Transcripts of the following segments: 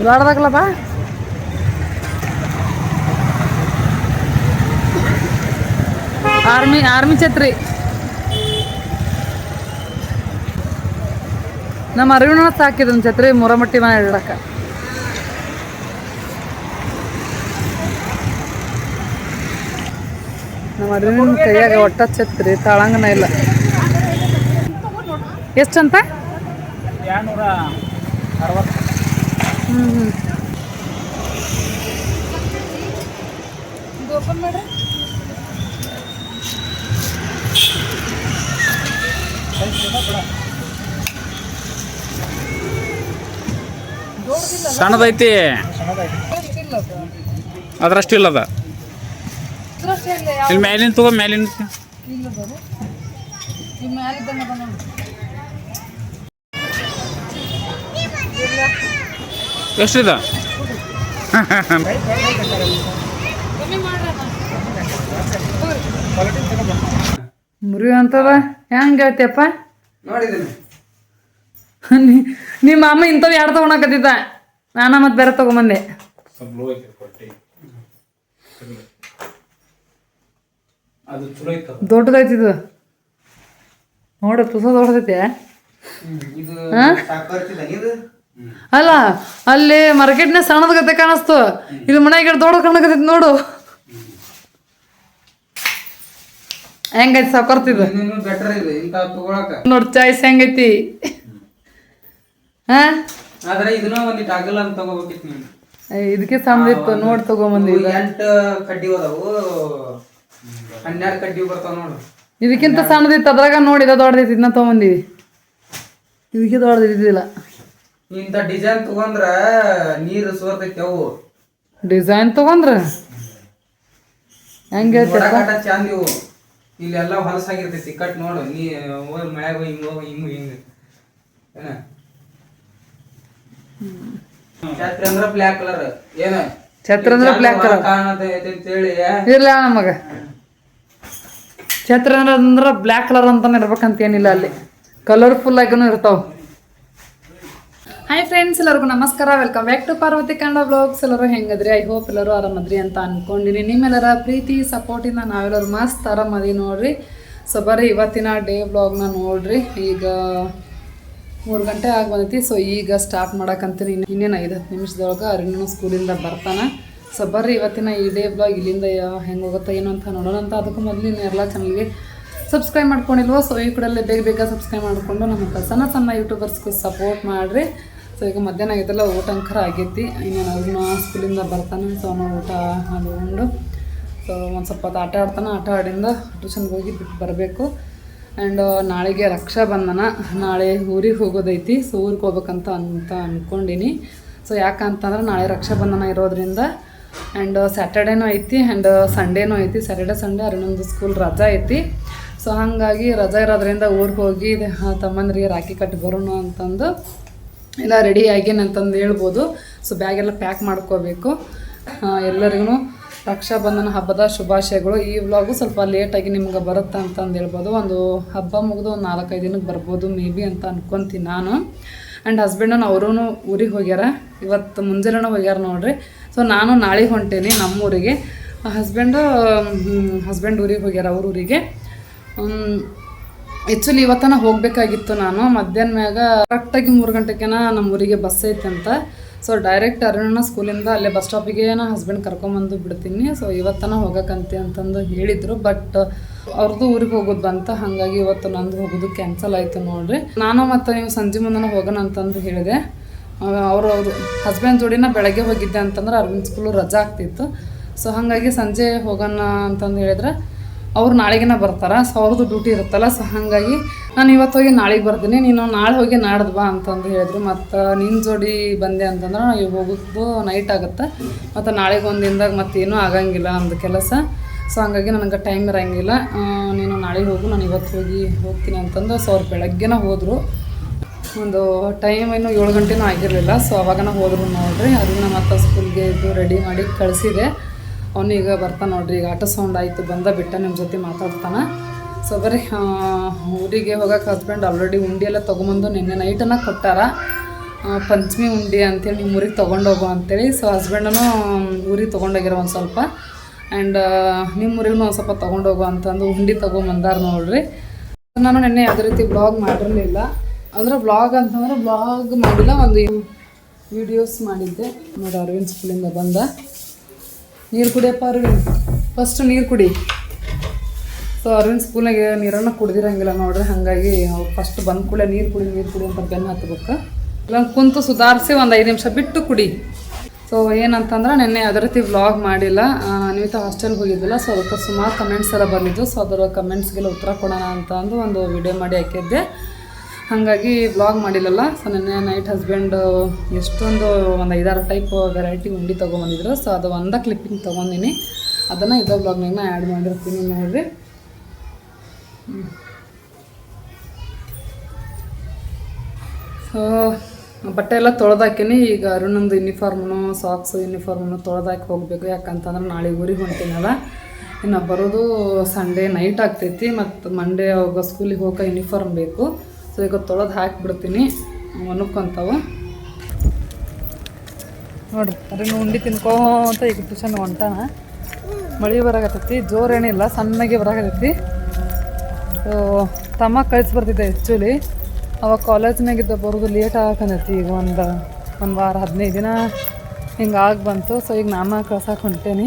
ಬಿಲಾಡ್ದಾಗಲ್ಲ ಬಾ army army ಛತ್ರಿ ನಮ್ಮ ಅರಿವಿನ ಸಾಕಿದನ್ ಛತ್ರಿ ಮುರಮಟ್ಟಿ ಮನೆ ಇಡಕ ನಮ್ಮ ಅರಿವಿನ ಕೈಯಾಗ ಒಟ್ಟ ಛತ್ರಿ ತಾಳಂಗನ ಇಲ್ಲ ಎಷ್ಟಂತ ಎರಡ್ನೂರ ಅರವತ್ತು ಸಣ್ಣದೈತಿ. ಅದ್ರಷ್ಟು ಇಲ್ಲದ ಇಲ್ಲಿ ಮ್ಯಾಲಿನ ತಗೋ ಮ್ಯಾಲಿನ. ಎಷ್ಟಿದ? ಮುರಿ ಅಂತದ ಹೆಂಗ ಹೇಳ್ತಿಯಪ್ಪ? ನಿಮ್ಮ ಅಮ್ಮ ಇಂಥವ್ ಯಾರು ತಗೊಳಕತ್ತಿದ್ದ ನಾನ ಮತ್ತೆ ಬೇರೆ ತಗೊಂಬಂದೆ. ಅದು ನೋಡ ಐತದ ದೊಡ್ಡದೈತಿ. ಇದು ನೋಡು ತುಸ ದೊಡ್ಡದೈತೆ ಅಲ್ಲ ಅಲ್ಲಿ ಮಾರ್ಕೆಟ್ನ ಸಣ್ಣದ ಗತೆ ಕಾಣಿಸ್ತು. ಇದು ಮನೆಗೆ ದೊಡ್ಡ ಕಾಣಕತ್ತೈತಿ ನೋಡು. ಹೆಂಗೈತಿ ಸಾಕೊರ್ತಿದ್ ನೋಡ್ ಚಾಯ್ಸ್ ಹೆಂಗೈತಿ. ಇದಕ್ಕೆ ಸಣ್ಣದಿತ್ತು ನೋಡ್ ತಗೊಂಬಂದಿ ಇದಕ್ಕಿಂತ ಸಣ್ಣದಿತ್ತು ಅದ್ರಾಗ ನೋಡಿ ದೊಡ್ಡದಿತ್ತು ದೊಡ್ಡದೈತಿ ಇದನ್ನ ತಗೊಂಬಂದಿವಿ ಇದಕ್ಕೆ ದೊಡ್ಡದಿದ್ದಿಲ್ಲ. ಇಂಥ ಡಿಸೈನ್ ತಗೊಂಡ್ರ ನೀರು ಸೋರ್ತೈತಿ ಅವು ಡಿಸೈನ್ ತಗೊಂಡ್ರ? ಹೆಂಗೆ ಚಂದ ಇವು. ಇಲ್ಲೆಲ್ಲ ಹೊಲಸಾಗಿರ್ತೈತಿ ಕಟ್ ನೋಡು. ನೀ ಹೋಗಿ ಹಿಂಗ ಹೋಗಿ ಹಿಂಗ ಹಿಂಗ ಏನ? ಛತ್ರಿ ಅಂದ್ರ ಬ್ಲ್ಯಾಕ್ ಕಲರ್ ಏನ? ಛತ್ರ ಅಂದ್ರೆ ಬ್ಲ್ಯಾಕ್ ಕಲರ್ ಕಾಣತೈತಿ ಅಂತೇಳಿ ಇರ್ಲ ನಮಗ ಛತ್ರ ಅಂದ್ರ ಬ್ಲ್ಯಾಕ್ ಕಲರ್ ಅಂತಾನೆ ಇರ್ಬೇಕಂತ ಏನಿಲ್ಲ ಅಲ್ಲಿ. ಕಲರ್ಫುಲ್ ಆಗಿನೂ ಇರ್ತಾವ. ಹಾಯ್ ಫ್ರೆಂಡ್ಸ್ ಎಲ್ಲರಿಗೂ ನಮಸ್ಕಾರ. Welcome back to Parvathi Kannada blogs ಎಲ್ಲರೂ ಹೆಂಗದ್ರಿ? ಐ ಹೋಪ್ ಎಲ್ಲರೂ ಆರಾಮದ್ರಿ ಅಂತ ಅನ್ಕೊಂಡಿನಿ ನಿಮ್ಮೆಲ್ಲರ ಪ್ರೀತಿ ಸಪೋರ್ಟಿಂದ ನಾವೆಲ್ಲರೂ ಮಸ್ತ್ ಆರಾಮದಿ ನೋಡ್ರಿ. ಸೊ ಬರ್ರಿ, ಇವತ್ತಿನ ಡೇ ಬ್ಲಾಗ್ನ ನೋಡ್ರಿ. ಈಗ ಮೂರು ಗಂಟೆ ಆಗಿ ಬಂದೈತಿ ಸೊ ಈಗ ಸ್ಟಾರ್ಟ್ ಮಾಡಕ್ಕಂತೀನಿ ಇನ್ನೇನು ಐದು ಹತ್ತು ನಿಮಿಷದೊಳಗೆ ಅರಿನೂ ಸ್ಕೂಲಿಂದ ಬರ್ತಾನೆ. ಸೊ ಬರ್ರಿ, ಇವತ್ತಿನ ಈ ಡೇ ಬ್ಲಾಗ್ ಇಲ್ಲಿಂದ ಹೆಂಗೆ ಹೋಗುತ್ತೋ, ಏನು ಅಂತ ನೋಡೋಣ ಅಂತ. ಅದಕ್ಕೂ ಮೊದಲು ಎಲ್ಲ ಚಾನಲ್ಗೆ ಸಬ್ಸ್ಕ್ರೈಬ್ ಮಾಡ್ಕೊಂಡಿಲ್ವೋ? ಸೊ ಈ ಕಡೆಯಲ್ಲೇ ಬೇಗ ಬೇಗ ಸಬ್ಸ್ಕ್ರೈಬ್ ಮಾಡಿಕೊಂಡು ನಮ್ಮ ಸಣ್ಣ ಸಣ್ಣ ಯೂಟ್ಯೂಬರ್ಸ್ಗೂ ಸಪೋರ್ಟ್ ಮಾಡಿರಿ. ಸೊ ಈಗ ಮಧ್ಯಾಹ್ನ ಆಗೈತಲ್ಲ ಊಟ ಅಂಕರ ಆಗೈತಿ. ಇನ್ನೇನು ಅವ್ರನ್ನ ಸ್ಕೂಲಿಂದ ಬರ್ತಾನೆ, ಸೊ ಅವನು ಊಟ ಅದು ಉಂಡು ಸೊ ಒಂದು ಸ್ವಲ್ಪ ಹೊತ್ತು ಆಟ ಆಡ್ತಾನೆ. ಆಟ ಆಡಿಂದ ಟ್ಯೂಷನ್ಗೆ ಹೋಗಿ ಬಿಟ್ಟು ಬರಬೇಕು. ಆ್ಯಂಡ್ ನಾಳೆಗೆ ರಕ್ಷಾ ಬಂಧನ ನಾಳೆ ಊರಿಗೆ ಹೋಗೋದೈತಿ. ಸೊ ಊರಿಗೆ ಹೋಗ್ಬೇಕಂತ ಅಂತ ಅಂದ್ಕೊಂಡಿನಿ ಸೊ ಯಾಕಂತಂದ್ರೆ ನಾಳೆ ರಕ್ಷಾ ಬಂಧನ ಇರೋದ್ರಿಂದ ಆ್ಯಂಡ್ ಸ್ಯಾಟರ್ಡೇನೂ ಐತಿ ಆ್ಯಂಡ್ ಸಂಡೇನೂ ಐತಿ. ಸ್ಯಾಟರ್ಡೆ ಸಂಡೇ ಅರುಣೊಂದು ಸ್ಕೂಲ್ ರಜಾ ಐತಿ. ಸೊ ಹಾಗಾಗಿ ರಜಾ ಇರೋದ್ರಿಂದ ಊರಿಗೆ ಹೋಗಿ ತಮ್ಮಂದ್ರಿಗೆ ರಾಖಿ ಕಟ್ಟಿ ಬರೋಣ ಅಂತಂದು ಎಲ್ಲ ರೆಡಿ ಆಗೇನೆ ಅಂತಂದು ಹೇಳ್ಬೋದು. ಸೊ ಬ್ಯಾಗೆಲ್ಲ ಪ್ಯಾಕ್ ಮಾಡ್ಕೋಬೇಕು. ಎಲ್ಲರಿಗೂ ರಕ್ಷಾಬಂಧನ ಹಬ್ಬದ ಶುಭಾಶಯಗಳು. ಈ ವ್ಲಾಗು ಸ್ವಲ್ಪ ಲೇಟಾಗಿ ನಿಮ್ಗೆ ಬರುತ್ತೆ ಅಂತಂದು ಹೇಳ್ಬೋದು. ಒಂದು ಹಬ್ಬ ಮುಗಿದು ಒಂದು ನಾಲ್ಕೈದು ದಿನಕ್ಕೆ ಬರ್ಬೋದು ಮೇ ಬಿ ಅಂತ ಅನ್ಕೊತೀನಿ ನಾನು. ಆ್ಯಂಡ್ ಹಸ್ಬೆಂಡನ್ನು ಅವರೂ ಊರಿಗೆ ಹೋಗ್ಯಾರ. ಇವತ್ತು ಮುಂಜಾನೆ ಹೋಗ್ಯಾರ ನೋಡ್ರಿ. ಸೊ ನಾನು ನಾಳೆ ಹೊಂಟೇನಿ ನಮ್ಮೂರಿಗೆ. ಹಸ್ಬೆಂಡು ಹಸ್ಬೆಂಡ್ ಊರಿಗೆ ಹೋಗ್ಯಾರ ಅವ್ರ ಊರಿಗೆ. ಆ್ಯಕ್ಚುಲಿ ಇವತ್ತನ ಹೋಗಬೇಕಾಗಿತ್ತು ನಾನು. ಮಧ್ಯಾಹ್ನ ಮ್ಯಾಗ ಕರೆಕ್ಟಾಗಿ ಮೂರು ಗಂಟೆಗೆನ ನಮ್ಮ ಊರಿಗೆ ಬಸ್ ಐತೆ ಅಂತ. ಸೊ ಡೈರೆಕ್ಟ್ ಅರುಣನ ಸ್ಕೂಲಿಂದ ಅಲ್ಲೇ ಬಸ್ ಸ್ಟಾಪಿಗೆ ನಾ ಹಸ್ಬೆಂಡ್ ಕರ್ಕೊಂಬಂದು ಬಿಡ್ತೀನಿ. ಸೊ ಇವತ್ತನ ಹೋಗಕ್ಕಂತೆ ಅಂತಂದು ಹೇಳಿದರು. ಬಟ್ ಅವ್ರದ್ದು ಊರಿಗೆ ಹೋಗೋದು ಬಂತ. ಹಾಗಾಗಿ ಇವತ್ತು ನಂದು ಹೋಗೋದು ಕ್ಯಾನ್ಸಲ್ ಆಯಿತು ನೋಡ್ರಿ. ನಾನು ಮತ್ತು ನೀವು ಸಂಜೆ ಮುಂದನ ಹೋಗೋಣ ಅಂತಂದು ಹೇಳಿದೆ. ಅವರು ಅವರು ಹಸ್ಬೆಂಡ್ ಜೋಡಿನ ಬೆಳಗ್ಗೆ ಹೋಗಿದ್ದೆ ಅಂತಂದ್ರೆ ಅರವಿಂದ್ ಸ್ಕೂಲು ರಜಾ ಆಗ್ತಿತ್ತು. ಸೊ ಹಾಗಾಗಿ ಸಂಜೆ ಹೋಗೋಣ ಅಂತಂದು ಹೇಳಿದ್ರೆ ಅವ್ರು ನಾಳೆಗೇನ ಬರ್ತಾರೆ ಸೊ ಅವ್ರದ್ದು ಡ್ಯೂಟಿ ಇರುತ್ತಲ್ಲ ಸೊ ಹಾಗಾಗಿ ನಾನು ಇವತ್ತು ಹೋಗಿ ನಾಳೆಗೆ ಬರ್ತೀನಿ, ನೀನು ನಾಳೆ ಹೋಗಿ ನಾಡ್ದು ಬಾ ಅಂತಂದು ಹೇಳಿದ್ರು. ಮತ್ತು ನಿನ್ನ ಜೋಡಿ ಬಂದೆ ಅಂತಂದ್ರೆ ನಾವು ಹೋಗೋದು ನೈಟ್ ಆಗುತ್ತೆ. ಮತ್ತು ನಾಳೆಗೆ ಒಂದು ದಿನದಾಗ ಮತ್ತೇನೂ ಆಗಂಗಿಲ್ಲ ನಮ್ಮದು ಕೆಲಸ. ಸೊ ಹಂಗಾಗಿ ನನಗೆ ಟೈಮ್ ಇರೋಂಗಿಲ್ಲ. ನೀನು ನಾಳೆಗೆ ಹೋಗು, ನಾನು ಇವತ್ತು ಹೋಗಿ ಹೋಗ್ತೀನಿ ಅಂತಂದು ಸೊ ಅವ್ರು ಬೆಳಗ್ಗೆನ ಹೋದರು. ಒಂದು ಟೈಮ್ ಇನ್ನೂ ಏಳು ಗಂಟೆನೂ ಆಗಿರಲಿಲ್ಲ ಸೊ ಅವಾಗನ ಹೋದ್ರು ನೋಡ್ರಿ. ಅದನ್ನ ಮತ್ತೆ ಸ್ಕೂಲ್ಗೆ ಇದು ರೆಡಿ ಮಾಡಿ ಕಳಿಸಿದೆ. ಅವನು ಈಗ ಬರ್ತಾನೆ ನೋಡ್ರಿ, ಈಗ ಆಟೋ ಸೌಂಡ್ ಆಯಿತು, ಬಂದ ಬಿಟ್ಟ ನಿಮ್ಮ ಜೊತೆ ಮಾತಾಡ್ತಾನೆ. ಸೊ ಬರೀ ಊರಿಗೆ ಹೋಗೋಕೆ ಹಸ್ಬೆಂಡ್ ಆಲ್ರೆಡಿ ಉಂಡಿ ಎಲ್ಲ ತೊಗೊಂಬಂದು ನಿನ್ನೆ ನೈಟನ್ನು ಕೊಟ್ಟಾರ. ಪಂಚಮಿ ಉಂಡಿ ಅಂತೇಳಿ ನಿಮ್ಮ ಊರಿಗೆ ತೊಗೊಂಡೋಗು ಅಂತೇಳಿ. ಸೊ ಹಸ್ಬೆಂಡನು ಊರಿಗೆ ತೊಗೊಂಡೋಗಿರೋ ಒಂದು ಸ್ವಲ್ಪ. ಆ್ಯಂಡ್ ನಿಮ್ಮ ಊರಿಗೂ ಒಂದು ಸ್ವಲ್ಪ ತೊಗೊಂಡೋಗು ಅಂತಂದು ಉಂಡಿ ತೊಗೊಂಬಂದಾರ ನೋಡ್ರಿ. ನಾನು ನಿನ್ನೆ ಯಾವುದೇ ರೀತಿ ಬ್ಲಾಗ್ ಮಾಡಿರಲಿಲ್ಲ. ಅಂದ್ರೆ ಬ್ಲಾಗ್ ಅಂತಂದ್ರೆ ಬ್ಲಾಗ್ ಮಾಡಿಲ್ಲ, ಒಂದು ವಿಡಿಯೋಸ್ ಮಾಡಿದ್ದೆ. ನೋಡಿ ಅರವಿಂದ್ ಸ್ಕೂಲಿಂದ ಬಂದ. ನೀರು ಕುಡಿಯಪ್ಪ ಅರವಿಂದ್ ಫಸ್ಟ್ ನೀರು ಕುಡಿ. ಸೊ ಅರವಿಂದ್ ಸ್ಕೂಲಾಗೆ ನೀರನ್ನು ಕುಡ್ದಿರಂಗಿಲ್ಲ ನೋಡ್ರಿ, ಹಾಗಾಗಿ ಫಸ್ಟ್ ಬಂದ ಕೂಡಲೇ ನೀರು ಕುಡಿ ನೀರು ಕುಡಿ ಅಂತ ಬೆನ್ನು ಹತ್ಬೇಕು. ಇಲ್ಲ ಕುಂತು ಸುಧಾರಿಸಿ ಒಂದು ಐದು ನಿಮಿಷ ಬಿಟ್ಟು ಕುಡಿ. ಸೊ ಏನಂತಂದ್ರೆ ನಿನ್ನೆ ಯಾವುದೇ ರೀತಿ ವ್ಲಾಗ್ ಮಾಡಿಲ್ಲ. ನಿಮಿತ್ತ ಹಾಸ್ಟೆಲ್ಗೆ ಹೋಗಿದ್ದಿಲ್ಲ. ಸೊ ಅದಕ್ಕೆ ಸುಮಾರು ಕಮೆಂಟ್ಸ್ ಎಲ್ಲ ಬಂದಿದ್ದು ಸೊ ಅದರ ಕಮೆಂಟ್ಸ್ಗೆಲ್ಲ ಉತ್ತರ ಕೊಡೋಣ ಅಂತ ಅಂದು ಒಂದು ವಿಡಿಯೋ ಮಾಡಿ ಹಾಕಿದ್ದೆ. ಹಾಗಾಗಿ ಬ್ಲಾಗ್ ಮಾಡಿಲ್ಲಲ್ಲ. ಸೊ ನಿನ್ನೆ ನೈಟ್ ಹಸ್ಬೆಂಡ್ ಎಷ್ಟೊಂದು ಒಂದು ಐದಾರು ಟೈಪ್ ವೆರೈಟಿ ಉಂಡಿ ತೊಗೊಂಬಂದಿದ್ರು. ಸೊ ಅದು ಒಂದ ಕ್ಲಿಪ್ಪಿಂಗ್ ತೊಗೊಂಡಿನಿ. ಅದನ್ನು ಇದೋ ಬ್ಲಾಗ್ನಾಗ ಆ್ಯಡ್ ಮಾಡಿರ್ತೀನಿ ನೋಡಿರಿ ಸೊ ಬಟ್ಟೆ ಎಲ್ಲ ತೊಳೆದಾಕಿನಿ. ಈಗ ಅರುಣಂದು ಯೂನಿಫಾರ್ಮ್ನು ಸಾಕ್ಸು ಯೂನಿಫಾರ್ಮ್ನು ತೊಳೆದಾಕಿ ಹೋಗಬೇಕು. ಯಾಕಂತಂದ್ರೆ ನಾಳೆ ಊರಿಗೆ ಹೊಂಟೀನಲ್ಲ. ಇನ್ನು ಬರೋದು ಸಂಡೇ ನೈಟ್ ಆಗ್ತೈತಿ. ಮತ್ತು ಮಂಡೇ ಹೋಗೋ ಸ್ಕೂಲಿಗೆ ಹೋಗೋ ಯೂನಿಫಾರ್ಮ್ ಬೇಕು. ಸೊ ಈಗ ತೊಳೆದು ಹಾಕಿಬಿಡ್ತೀನಿ. ಒಣಕೊಂತಾವು ನೋಡ್ರಿ ಅದನ್ನು ಉಂಡಿ ತಿನ್ಕೋತ ಈಗ ಟ್ಯೂಷನ್ ಹೊಂಟಾನ. ಮಳೆ ಬರಾಕತ್ತೈತಿ ಜೋರೇನಿಲ್ಲ ಸಣ್ಣಗೆ ಬರಾಕತ್ತೈತಿ. ಸೊ ತಮ್ಮ ಕಳ್ಸಿ ಬರ್ತಿದ್ದೆ ಆ್ಯಕ್ಚುಲಿ ಅವಾಗ ಕಾಲೇಜ್ನಾಗಿದ್ದ ಬರೋದು ಲೇಟ್ ಆಗಕತ್ತೈತಿ ಈಗ ಒಂದು ಒಂದು ವಾರ, ಹದಿನೈದು ದಿನ ಹಿಂಗೆ ಆಗಿ ಬಂತು. ಸೊ ಈಗ ನಾನು ಕಳ್ಸಕ್ಕೆ ಹೊಂಟೇನಿ.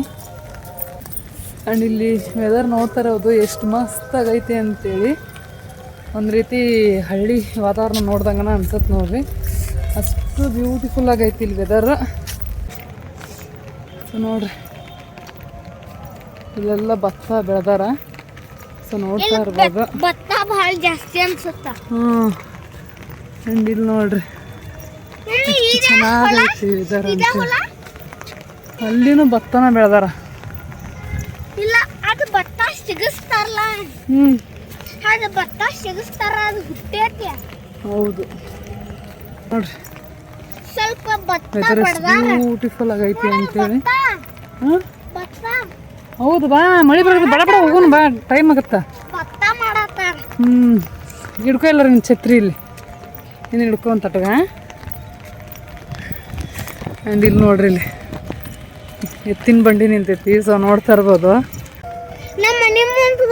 ಆ್ಯಂಡ್ ಇಲ್ಲಿ ವೆದರ್ ನೋಡ್ತಾ ಇರೋದು ಎಷ್ಟು ಮಸ್ತಾಗೈತೆ ಅಂತೇಳಿ. ಒಂದು ರೀತಿ ಹಳ್ಳಿ ವಾತಾವರಣ ನೋಡ್ದಂಗನ ಅನ್ಸತ್ತೆ ನೋಡ್ರಿ. ಅಷ್ಟು ಬ್ಯೂಟಿಫುಲ್ ಆಗೈತಿ ಇಲ್ಲಿ ವೆದರ್ ಸೊ ನೋಡ್ರಿ. ಇಲ್ಲೆಲ್ಲ ಭತ್ತ ಬೆಳೆದಾರ. ಸೊ ನೋಡ್ತಾ ಇರ್ಬೋದು. ಭತ್ತ ಭಾಳ ಜಾಸ್ತಿ ಅನ್ಸುತ್ತ. ಹ್ಞೂ ಇಲ್ಲಿ ನೋಡ್ರಿ. ಚೆನ್ನಾಗೈತಿ ವೆದರ್ ಅಂತ ಅಲ್ಲಿನೂ ಭತ್ತನ ಬೆಳೆದಾರ. ಇಲ್ಲ ಅದು ಭತ್ತ ಸಿಗಿಸ್ತಾರಲ್ಲ. ಹ್ಞೂ ಅದು ಭತ್ತ ಸಿಗಿಸ್ತಾರ ಅದು ಹುಟ್ಟೈತಿ ಹೌದು. ನೋಡ್ರಿ. ಸ್ವಲ್ಪ ಭತ್ತ ಬ್ಯೂಟಿಫುಲ್ ಆಗೈತಿ ಅಂತೇಳಿ. ಭತ್ತ. ಹೌದು ಬಾ ಮಳೆ ಬರೋದು ಬಡ ಬಡ ಹೋಗೋಣ ಬಾ. ಟೈಮ್ ಆಗತ್ತ? ಭತ್ತ ಮಾಡತ್ತಾರ. ಹ್ಞೂ ಹಿಡ್ಕೊ ಇಲ್ಲ ನಿನ್ನ ಛತ್ರಿ ಇಲ್ಲಿ. ಇನ್ನು ಹಿಡ್ಕೊ ಅಂತ ಆ್ಯಂಡ್ ಇಲ್ಲಿ ನೋಡ್ರಿ ಇಲ್ಲಿ. ಎತ್ತಿನ ಬಂಡಿ ನಿಂತೈತಿ. ಸೊ ನೋಡ್ತಾ ಇರ್ಬೋದು.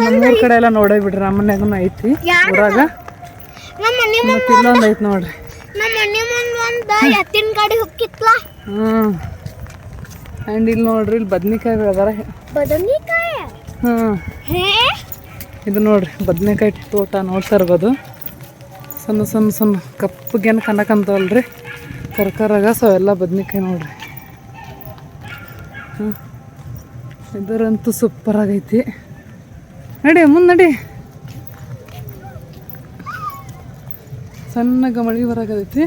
ನಮ್ಮೂರ ಕಡೆ ಎಲ್ಲ ನೋಡೇ ಬಿಡ್ರಿ ನಮ್ಮ ಮನ್ಯಾಗೂ ಐತಿ. ಊರಾಗ? ಮತ್ತೆ ಇಲ್ಲೊಂದು ಐತಿ ನೋಡ್ರಿ. ನಮ್ಮ ಮನೆ ಮುಂದೆ ಒಂದು ಎತ್ತಿನ ಗಾಡಿ ಹೋಗಿತ್ಲ ಹ್ಞೂ ಆ್ಯಂಡ್ ಇಲ್ಲಿ ನೋಡ್ರಿ ಇಲ್ಲಿ ಬದ್ನಿಕಾಯಿ ಬೆಳೆದಾರ ಬದನಿಕಾಯ? ಹ್ಞೂ ಹೇ? ಇದು ನೋಡ್ರಿ ಬದನೆಕಾಯಿ ತೋಟ ನೋಡ್ತಾ ಇರ್ಬೋದು. ಸಣ್ಣ ಸಣ್ಣ ಸಣ್ಣ ಕಪ್ಪಗೇನು ಕನಕಂತವಲ್ರಿ ಕರ್ಕರಾಗ ಸೊ ಎಲ್ಲ ಬದ್ನಿಕಾಯಿ ನೋಡ್ರಿ. ಹ್ಞೂ ಇದರಂತೂ ಸೂಪರ್ ಆಗೈತಿ. ನಡಿ, ಮುಂದೆ ನಡಿ. ಸಣ್ಣಗ ಮಳೆ ಬರಾಕತೈತಿ